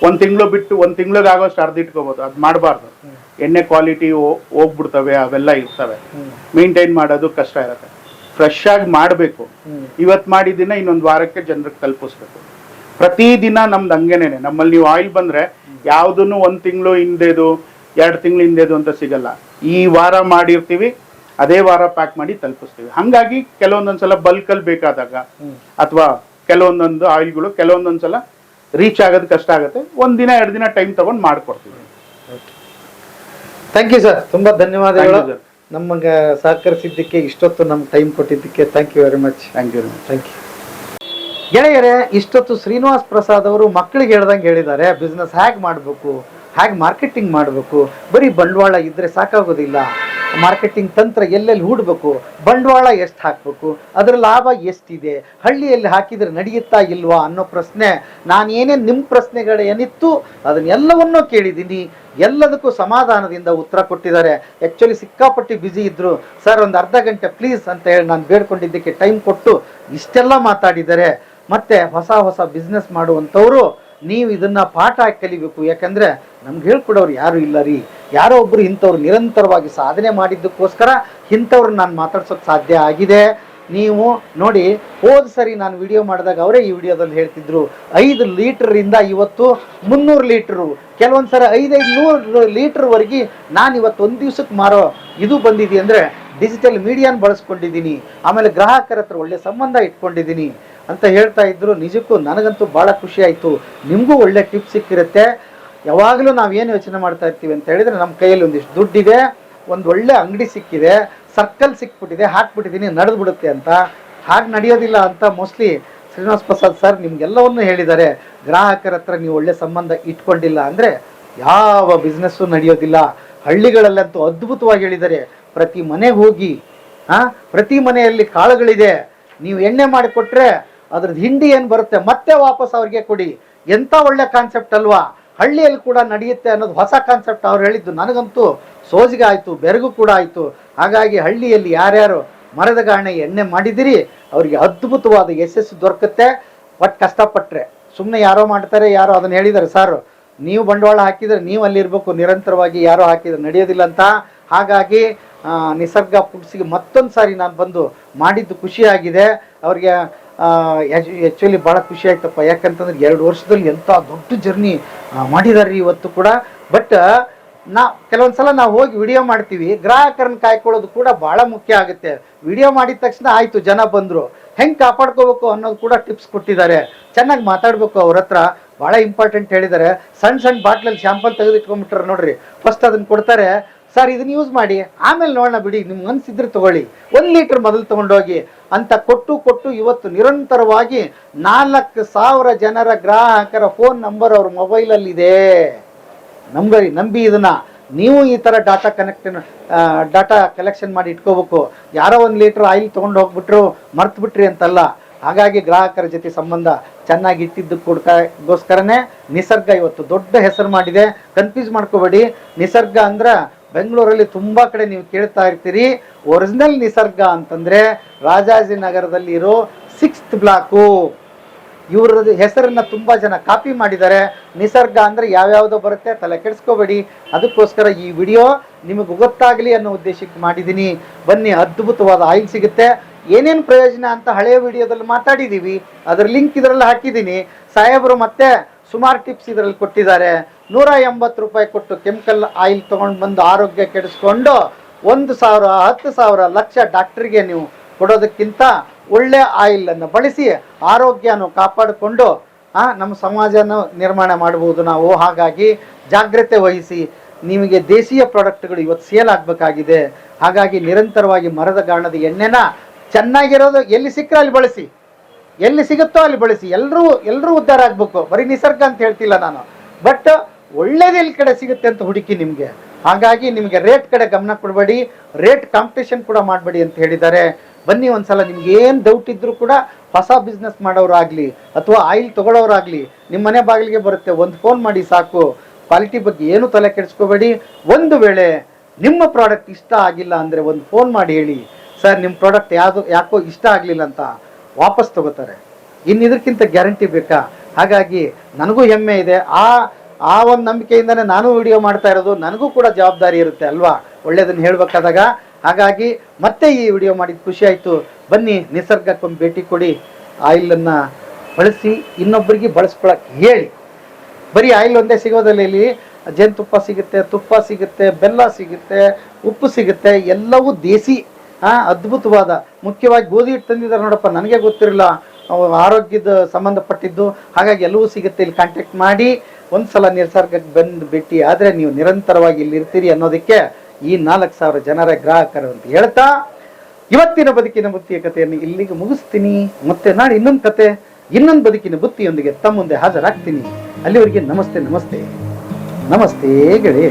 ಒಂದ್ ತಿಂಗಳು ಬಿಟ್ಟು ಒಂದ್ ತಿಂಗಳಿಗೆ ಆಗೋಷ್ಟು ಅರ್ಧ ಇಟ್ಕೋಬಹುದು ಅದ್ ಮಾಡಬಾರ್ದು. ಎಣ್ಣೆ ಕ್ವಾಲಿಟಿ ಹೋಗ್ಬಿಡ್ತವೆ ಅವೆಲ್ಲ ಇರ್ತವೆ. ಮೇಂಟೈನ್ ಮಾಡೋದು ಕಷ್ಟ ಇರುತ್ತೆ. ಫ್ರೆಶ್ ಆಗಿ ಮಾಡಬೇಕು. ಇವತ್ ಮಾಡಿದಿನ ಇನ್ನೊಂದು ವಾರಕ್ಕೆ ಜನರಿಗೆ ತಲುಪಿಸ್ಬೇಕು. ಪ್ರತಿದಿನ ನಮ್ದು ಹಂಗೇನೆ ನಮ್ಮಲ್ಲಿ ನೀವು ಆಯಿಲ್ ಬಂದ್ರೆ ಯಾವ್ದನ್ನು ಒಂದ್ ತಿಂಗಳು ಹಿಂದೆದು ಎರಡು ತಿಂಗಳು ಹಿಂದೆದು ಅಂತ ಸಿಗಲ್ಲ. ಈ ವಾರ ಮಾಡಿರ್ತೀವಿ ಅದೇ ವಾರ ಪ್ಯಾಕ್ ಮಾಡಿ ತಲುಪಿಸ್ತೀವಿ. ಹಂಗಾಗಿ ಕೆಲವೊಂದೊಂದ್ಸಲ ಬಲ್ಕಲ್ಲಿ ಬೇಕಾದಾಗ ಅಥವಾ ಕೆಲವೊಂದೊಂದು ಆಯಿಲ್ಗಳು ಕೆಲವೊಂದೊಂದ್ಸಲ ರೀಚ್ ಆಗೋದು ಕಷ್ಟ ಆಗುತ್ತೆ. ಒಂದಿನ ಎರಡು ದಿನ ಟೈಮ್ ತಗೊಂಡು ಮಾಡ್ಕೊಡ್ತೀವಿ. ಥ್ಯಾಂಕ್ ಯು ಸರ್ ತುಂಬಾ ಧನ್ಯವಾದಗಳು. ನಮಗೆ ಸಹಕರಿಸಿದ್ದಕ್ಕೆ ಇಷ್ಟೊತ್ತು ನಮ್ಗೆ ಟೈಮ್ ಕೊಟ್ಟಿದ್ದಕ್ಕೆ thank you very much thank you thank you ಗೆಳೆಯರೇ, ಇಷ್ಟೊತ್ತು ಶ್ರೀನಿವಾಸ್ ಪ್ರಸಾದ್ ಅವರು ಮಕ್ಕಳಿಗೆ ಹೇಳ್ದಂಗೆ ಹೇಳಿದ್ದಾರೆ ಬಿಸ್ನೆಸ್ ಹೇಗೆ ಮಾಡಬೇಕು ಹೇಗೆ ಮಾರ್ಕೆಟಿಂಗ್ ಮಾಡಬೇಕು, ಬರೀ ಬಂಡವಾಳ ಇದ್ದರೆ ಸಾಕಾಗೋದಿಲ್ಲ. ಮಾರ್ಕೆಟಿಂಗ್ ತಂತ್ರ ಎಲ್ಲೆಲ್ಲಿ ಹೂಡಬೇಕು, ಬಂಡವಾಳ ಎಷ್ಟು ಹಾಕಬೇಕು, ಅದರ ಲಾಭ ಎಷ್ಟಿದೆ, ಹಳ್ಳಿಯಲ್ಲಿ ಹಾಕಿದ್ರೆ ನಡೆಯುತ್ತಾ ಇಲ್ವಾ ಅನ್ನೋ ಪ್ರಶ್ನೆ ನಾನೇನೇ ನಿಮ್ಮ ಪ್ರಶ್ನೆಗಳು ಏನಿತ್ತು ಅದನ್ನೆಲ್ಲವನ್ನೂ ಕೇಳಿದ್ದೀನಿ. ಎಲ್ಲದಕ್ಕೂ ಸಮಾಧಾನದಿಂದ ಉತ್ತರ ಕೊಟ್ಟಿದ್ದಾರೆ. ಆ್ಯಕ್ಚುಲಿ ಸಿಕ್ಕಾಪಟ್ಟಿ ಬ್ಯುಸಿ ಇದ್ದರು ಸರ್ ಒಂದು ಅರ್ಧ ಗಂಟೆ ಪ್ಲೀಸ್ ಅಂತ ಹೇಳಿ ನಾನು ಬೇಡ್ಕೊಂಡಿದ್ದಕ್ಕೆ ಟೈಮ್ ಕೊಟ್ಟು ಇಷ್ಟೆಲ್ಲ ಮಾತಾಡಿದ್ದಾರೆ. ಮತ್ತು ಹೊಸ ಹೊಸ ಬಿಸ್ನೆಸ್ ಮಾಡುವಂಥವರು ನೀವು ಇದನ್ನು ಪಾಠ ಕಲಿಬೇಕು. ಯಾಕಂದರೆ ನಮ್ಗೆ ಹೇಳ್ಕೊಡೋರು ಯಾರು ಇಲ್ಲ ರೀ. ಯಾರೋ ಒಬ್ಬರು ಇಂಥವ್ರು ನಿರಂತರವಾಗಿ ಸಾಧನೆ ಮಾಡಿದ್ದಕ್ಕೋಸ್ಕರ ಇಂಥವ್ರನ್ನ ನಾನು ಮಾತಾಡ್ಸೋಕೆ ಸಾಧ್ಯ ಆಗಿದೆ. ನೀವು ನೋಡಿ, ಹೋದ ಸರಿ ನಾನು ವಿಡಿಯೋ ಮಾಡಿದಾಗ ಅವರೇ ಈ ವಿಡಿಯೋದಲ್ಲಿ ಹೇಳ್ತಿದ್ರು, ಐದು ಲೀಟ್ರಿಂದ ಇವತ್ತು ಮುನ್ನೂರು ಲೀಟ್ರು ಕೆಲವೊಂದು ಸಲ ಐದೈದು ನೂರು ಲೀಟ್ರ್ವರೆಗೆ ನಾನು ಇವತ್ತು ಒಂದು ದಿವ್ಸಕ್ಕೆ ಮಾರೋ ಇದು ಬಂದಿದೆ ಅಂದರೆ ಡಿಜಿಟಲ್ ಮೀಡಿಯಾನ ಬಳಸ್ಕೊಂಡಿದ್ದೀನಿ, ಆಮೇಲೆ ಗ್ರಾಹಕರ ಹತ್ರ ಒಳ್ಳೆ ಸಂಬಂಧ ಇಟ್ಕೊಂಡಿದ್ದೀನಿ ಅಂತ ಹೇಳ್ತಾ ಇದ್ರು. ನಿಜಕ್ಕೂ ನನಗಂತೂ ಭಾಳ ಖುಷಿ ಆಯಿತು. ನಿಮಗೂ ಒಳ್ಳೆ ಟಿಪ್ ಸಿಕ್ಕಿರುತ್ತೆ. ಯಾವಾಗಲೂ ನಾವು ಏನು ಯೋಚನೆ ಮಾಡ್ತಾ ಇರ್ತೀವಿ ಅಂತ ಹೇಳಿದ್ರೆ ನಮ್ಮ ಕೈಯಲ್ಲಿ ಒಂದಿಷ್ಟು ದುಡ್ಡಿದೆ, ಒಂದು ಒಳ್ಳೆ ಅಂಗಡಿ ಸಿಕ್ಕಿದೆ ಸರ್ಕಲ್ ಸಿಕ್ಬಿಟ್ಟಿದೆ ಹಾಕ್ಬಿಟ್ಟಿದ್ದೀನಿ ನಡೆದು ಬಿಡುತ್ತೆ ಅಂತ. ಹಾಗೆ ನಡೆಯೋದಿಲ್ಲ ಅಂತ ಮೋಸ್ಟ್ಲಿ ಶ್ರೀನಿವಾಸ್ ಪ್ರಸಾದ್ ಸರ್ ನಿಮ್ಗೆಲ್ಲವನ್ನು ಹೇಳಿದ್ದಾರೆ, ಗ್ರಾಹಕರ ಹತ್ರ ನೀವು ಒಳ್ಳೆ ಸಂಬಂಧ ಇಟ್ಕೊಂಡಿಲ್ಲ ಅಂದರೆ ಯಾವ ಬಿಸ್ನೆಸ್ಸು ನಡೆಯೋದಿಲ್ಲ. ಹಳ್ಳಿಗಳಲ್ಲಂತೂ ಅದ್ಭುತವಾಗಿ ಹೇಳಿದ್ದಾರೆ, ಪ್ರತಿ ಮನೆಗೆ ಹೋಗಿ ಹಾಂ ಪ್ರತಿ ಮನೆಯಲ್ಲಿ ಕಾಳುಗಳಿದೆ, ನೀವು ಎಣ್ಣೆ ಮಾಡಿಕೊಟ್ರೆ ಅದ್ರದ್ದು ಹಿಂಡಿ ಏನು ಬರುತ್ತೆ, ಮತ್ತೆ ವಾಪಸ್ ಅವ್ರಿಗೆ ಕೊಡಿ. ಎಂಥ ಒಳ್ಳೆ ಕಾನ್ಸೆಪ್ಟ್ ಅಲ್ವಾ? ಹಳ್ಳಿಯಲ್ಲಿ ಕೂಡ ನಡೆಯುತ್ತೆ ಅನ್ನೋದು ಹೊಸ ಕಾನ್ಸೆಪ್ಟ್ ಅವ್ರು ಹೇಳಿದ್ದು. ನನಗಂತೂ ಸೋಜಿಗೆ ಆಯಿತು, ಬೆರಗು ಕೂಡ ಆಯಿತು. ಹಾಗಾಗಿ ಹಳ್ಳಿಯಲ್ಲಿ ಯಾರ್ಯಾರು ಮರದ ಗಾಣೆ ಎಣ್ಣೆ ಮಾಡಿದಿರಿ, ಅವರಿಗೆ ಅದ್ಭುತವಾದ ಯಶಸ್ಸು ದೊರಕುತ್ತೆ. ಒಟ್ಟು ಕಷ್ಟಪಟ್ಟರೆ ಸುಮ್ಮನೆ ಯಾರೋ ಮಾಡ್ತಾರೆ, ಯಾರೋ ಅದನ್ನ ಹೇಳಿದ್ದಾರೆ ಸರ್, ನೀವು ಬಂಡವಾಳ ಹಾಕಿದರೆ ನೀವು ಅಲ್ಲಿ ಇರಬೇಕು ನಿರಂತರವಾಗಿ ಯಾರೋ ಹಾಕಿದ್ರೆ ನಡೆಯೋದಿಲ್ಲ ಅಂತ. ಹಾಗಾಗಿ ನಿಸರ್ಗ ಫುಡ್ಸಿಗೆ ಮತ್ತೊಂದು ಸಾರಿ ನಾನು ಬಂದು ಮಾಡಿದ್ದು ಖುಷಿಯಾಗಿದೆ ಅವ್ರಿಗೆ ಆ್ಯಕ್ಚುಲಿ ಭಾಳ ಖುಷಿ ಆಯ್ತಪ್ಪ. ಯಾಕಂತಂದ್ರೆ ಎರಡು ವರ್ಷದಲ್ಲಿ ಎಂಥ ದೊಡ್ಡ ಜರ್ನಿ ಮಾಡಿದ್ದಾರೆ ಇವತ್ತು ಕೂಡ. ಬಟ್ ನಾ ಕೆಲವೊಂದು ಸಲ ನಾವು ಹೋಗಿ ವಿಡಿಯೋ ಮಾಡ್ತೀವಿ, ಗ್ರಾಹಕರನ್ನ ಕಾಯ್ಕೊಳ್ಳೋದು ಕೂಡ ಭಾಳ ಮುಖ್ಯ ಆಗುತ್ತೆ. ವಿಡಿಯೋ ಮಾಡಿದ ತಕ್ಷಣ ಆಯಿತು, ಜನ ಬಂದರು. ಹೆಂಗೆ ಕಾಪಾಡ್ಕೋಬೇಕು ಅನ್ನೋದು ಕೂಡ ಟಿಪ್ಸ್ ಕೊಟ್ಟಿದ್ದಾರೆ. ಚೆನ್ನಾಗಿ ಮಾತಾಡಬೇಕು ಅವ್ರ ಹತ್ರ. ಭಾಳ ಇಂಪಾರ್ಟೆಂಟ್ ಹೇಳಿದ್ದಾರೆ. ಸಣ್ಣ ಸಣ್ಣ ಬಾಟ್ಲಲ್ಲಿ ಶಾಂಪಲ್ ತೆಗೆದಿಟ್ಕೊಂಡ್ಬಿಟ್ರೆ ನೋಡ್ರಿ. ಫಸ್ಟ್ ಅದನ್ನ ಕೊಡ್ತಾರೆ. ಸರ್ ಇದನ್ನ ಯೂಸ್ ಮಾಡಿ. ಆಮೇಲೆ ನೋಡೋಣ ಬಿಡಿ ನಿಮ್ಗೆ ಅನ್ಸಿದ್ರೆ ತಗೊಳ್ಳಿ. ಒಂದು ಲೀಟರ್ ಮೊದಲು ತಗೊಂಡೋಗಿ. ಅಂತ ಕೊಟ್ಟು ಕೊಟ್ಟು ಇವತ್ತು ನಿರಂತರವಾಗಿ ನಾಲ್ಕು ಸಾವಿರ ಜನರ ಗ್ರಾಹಕರ ಫೋನ್ ನಂಬರ್ ಅವ್ರ ಮೊಬೈಲಲ್ಲಿದೆ ನಂಬರಿ ನಂಬಿ ಇದನ್ನ. ನೀವು ಈ ಥರ ಡಾಟಾ ಕನೆಕ್ಟ್ ಡಾಟಾ ಕಲೆಕ್ಷನ್ ಮಾಡಿ ಇಟ್ಕೋಬೇಕು. ಯಾರೋ ಒಂದು ಲೀಟ್ರ್ ಆಯಿಲ್ ತೊಗೊಂಡು ಹೋಗ್ಬಿಟ್ರು ಮರ್ತು ಬಿಟ್ರಿ ಅಂತಲ್ಲ. ಹಾಗಾಗಿ ಗ್ರಾಹಕರ ಜೊತೆ ಸಂಬಂಧ ಚೆನ್ನಾಗಿ ಇಟ್ಟಿದ್ದು ಕೊಡ್ಕೋಸ್ಕರನೇ ನಿಸರ್ಗ ಇವತ್ತು ದೊಡ್ಡ ಹೆಸರು ಮಾಡಿದೆ. ಕನ್ಫ್ಯೂಸ್ ಮಾಡ್ಕೋಬೇಡಿ. ನಿಸರ್ಗ ಅಂದ್ರೆ ಬೆಂಗಳೂರಲ್ಲಿ ತುಂಬ ಕಡೆ ನೀವು ಕೇಳ್ತಾ ಇರ್ತೀರಿ. ಒರಿಜಿನಲ್ ನಿಸರ್ಗ ಅಂತಂದ್ರೆ ರಾಜಾಜಿನಗರದಲ್ಲಿ ಇರೋ ಸಿಕ್ಸ್ತ್ ಬ್ಲಾಕು ಇವ್ರದ್ದು ಹೆಸರನ್ನು ತುಂಬಾ ಜನ ಕಾಪಿ ಮಾಡಿದ್ದಾರೆ. ನಿಸರ್ಗ ಅಂದ್ರೆ ಯಾವ್ಯಾವುದೋ ಬರುತ್ತೆ ತಲೆ ಕೆಡಿಸ್ಕೋಬೇಡಿ. ಅದಕ್ಕೋಸ್ಕರ ಈ ವಿಡಿಯೋ ನಿಮಗೆ ಗೊತ್ತಾಗಲಿ ಅನ್ನೋ ಉದ್ದೇಶಕ್ಕೆ ಮಾಡಿದ್ದೀನಿ. ಬನ್ನಿ, ಅದ್ಭುತವಾದ ಆಯಿಲ್ ಸಿಗುತ್ತೆ. ಏನೇನು ಪ್ರಯೋಜನ ಅಂತ ಹಳೆಯ ವಿಡಿಯೋದಲ್ಲಿ ಮಾತಾಡಿದ್ದೀವಿ ಅದರ ಲಿಂಕ್ ಇದರಲ್ಲಿ ಹಾಕಿದ್ದೀನಿ. ಸಾಹೇಬರು ಮತ್ತೆ ಸುಮಾರು ಟಿಪ್ಸ್ ಇದರಲ್ಲಿ ಕೊಟ್ಟಿದ್ದಾರೆ. ನೂರ ಎಂಬತ್ತು ರೂಪಾಯಿ ಕೊಟ್ಟು ಕೆಮಿಕಲ್ ಆಯಿಲ್ ತೊಗೊಂಡು ಬಂದು ಆರೋಗ್ಯ ಕೆಡಿಸ್ಕೊಂಡು ಒಂದು ಸಾವಿರ, ಹತ್ತು ಸಾವಿರ ಲಕ್ಷ ಡಾಕ್ಟ್ರಿಗೆ ನೀವು ಕೊಡೋದಕ್ಕಿಂತ ಒಳ್ಳೆ ಆಯಿಲನ್ನು ಬಳಸಿ ಆರೋಗ್ಯನ ಕಾಪಾಡಿಕೊಂಡು ನಮ್ಮ ಸಮಾಜನ ನಿರ್ಮಾಣ ಮಾಡಬಹುದು ನಾವು. ಹಾಗಾಗಿ ಜಾಗ್ರತೆ ವಹಿಸಿ ನಿಮಗೆ ದೇಶೀಯ ಪ್ರಾಡಕ್ಟ್ಗಳು ಇವತ್ತು ಸೇಲ್ ಆಗಬೇಕಾಗಿದೆ. ಹಾಗಾಗಿ ನಿರಂತರವಾಗಿ ಮರದ ಗಾಣದ ಎಣ್ಣೆನ ಚೆನ್ನಾಗಿರೋದು ಎಲ್ಲಿ ಸಿಕ್ಕರೆ ಅಲ್ಲಿ ಬಳಸಿ. ಎಲ್ಲಿ ಸಿಗುತ್ತೋ ಅಲ್ಲಿ ಬಳಸಿ. ಎಲ್ಲರೂ ಎಲ್ಲರೂ ಉದ್ಧಾರ ಆಗಬೇಕು. ಬರೀ ನಿಸರ್ಗ ಅಂತ ಹೇಳ್ತಿಲ್ಲ ನಾನು. ಬಟ್ ಒಳ್ಳೇದು ಎಲ್ಲಿ ಕಡೆ ಸಿಗುತ್ತೆ ಅಂತ ಹುಡುಕಿ ನಿಮಗೆ. ಹಾಗಾಗಿ ನಿಮಗೆ ರೇಟ್ ಕಡೆ ಗಮನ ಕೊಡಬೇಡಿ. ರೇಟ್ ಕಾಂಪಿಟೇಷನ್ ಕೂಡ ಮಾಡಬೇಡಿ ಅಂತ ಹೇಳಿದ್ದಾರೆ. ಬನ್ನಿ ಒಂದ್ಸಲ, ನಿಮ್ಗೆ ಏನು ಡೌಟ್ ಇದ್ರೂ ಕೂಡ ಹೊಸ ಬಿಸ್ನೆಸ್ ಮಾಡೋರಾಗ್ಲಿ ಅಥವಾ ಆಯಿಲ್ ತಗೊಳ್ಳೋರಾಗ್ಲಿ ನಿಮ್ಮ ಮನೆ ಬಾಗಿಲಿಗೆ ಬರುತ್ತೆ, ಒಂದು ಫೋನ್ ಮಾಡಿ ಸಾಕು. ಕ್ವಾಲಿಟಿ ಬಗ್ಗೆ ಏನು ತಲೆ ಕೆಡಿಸ್ಕೋಬೇಡಿ. ಒಂದು ವೇಳೆ ನಿಮ್ಮ ಪ್ರಾಡಕ್ಟ್ ಇಷ್ಟ ಆಗಿಲ್ಲ ಅಂದರೆ ಒಂದು ಫೋನ್ ಮಾಡಿ ಹೇಳಿ. ಸರ್ ನಿಮ್ಮ ಪ್ರಾಡಕ್ಟ್ ಯಾವುದು, ಯಾಕೋ ಇಷ್ಟ ಆಗಲಿಲ್ಲ ಅಂತ ವಾಪಸ್ ತಗೋತಾರೆ. ಇನ್ನು ಇದಕ್ಕಿಂತ ಗ್ಯಾರಂಟಿ ಬೇಕಾ? ಹಾಗಾಗಿ ನನಗೂ ಹೆಮ್ಮೆ ಇದೆ. ಆ ಆ ಒಂದು ನಂಬಿಕೆಯಿಂದನೇ ನಾನು ವಿಡಿಯೋ ಮಾಡ್ತಾ ಇರೋದು. ನನಗೂ ಕೂಡ ಜವಾಬ್ದಾರಿ ಇರುತ್ತೆ ಅಲ್ವಾ? ಒಳ್ಳೇದನ್ನು ಹೇಳ್ಬೇಕಾದಾಗ. ಹಾಗಾಗಿ ಮತ್ತೆ ಈ ವಿಡಿಯೋ ಮಾಡಿದ ಖುಷಿ ಆಯಿತು. ಬನ್ನಿ, ನಿಸರ್ಗಕ್ಕೊಂದು ಭೇಟಿ ಕೊಡಿ. ಆಯಿಲನ್ನು ಬಳಸಿ ಇನ್ನೊಬ್ಬರಿಗೆ ಬಳಸ್ಕೊಳಕ್ಕೆ ಹೇಳಿ. ಬರೀ ಆಯಿಲ್ ಒಂದೇ ಸಿಗೋದಿಲ್ಲ ಇಲ್ಲಿ. ಜೇನುತುಪ್ಪ ಸಿಗುತ್ತೆ, ತುಪ್ಪ ಸಿಗುತ್ತೆ, ಬೆಲ್ಲ ಸಿಗುತ್ತೆ, ಉಪ್ಪು ಸಿಗುತ್ತೆ, ಎಲ್ಲವೂ ದೇಸಿ ಹಾಂ ಅದ್ಭುತವಾದ. ಮುಖ್ಯವಾಗಿ ಗೋಧಿ ಹಿಟ್ಟು ತಂದಿದ್ದಾರೆ ನೋಡಪ್ಪ, ನನಗೆ ಗೊತ್ತಿರಲಿಲ್ಲ ಆರೋಗ್ಯದ ಸಂಬಂಧಪಟ್ಟಿದ್ದು. ಹಾಗಾಗಿ ಎಲ್ಲವೂ ಸಿಗುತ್ತೆ ಇಲ್ಲಿ. ಕಾಂಟ್ಯಾಕ್ಟ್ ಮಾಡಿ ಒಂದು ಸಲ ನಿಸರ್ಗಕ್ಕೆ ಬಂದು ಭೇಟಿ ಆದರೆ ನೀವು ನಿರಂತರವಾಗಿ ಇಲ್ಲಿ ಇರ್ತೀರಿ ಅನ್ನೋದಕ್ಕೆ ಈ ನಾಲ್ಕು ಸಾವಿರ ಜನರ ಗ್ರಾಹಕರು ಅಂತ ಹೇಳ್ತಾ, ಇವತ್ತಿನ ಬದುಕಿನ ಬುತ್ತಿಯ ಕಥೆಯನ್ನು ಇಲ್ಲಿಗೆ ಮುಗಿಸ್ತೀನಿ. ಮತ್ತೆ ನಾಳೆ ಇನ್ನೊಂದು ಕತೆ, ಇನ್ನೊಂದು ಬದುಕಿನ ಬುತ್ತಿಯೊಂದಿಗೆ ತಮ್ಮ ಮುಂದೆ ಹಾಜರಾಗ್ತೀನಿ. ಅಲ್ಲಿವರೆಗೆ ನಮಸ್ತೆ ನಮಸ್ತೆ. ನಮಸ್ತೆ ಗೆಳೆಯ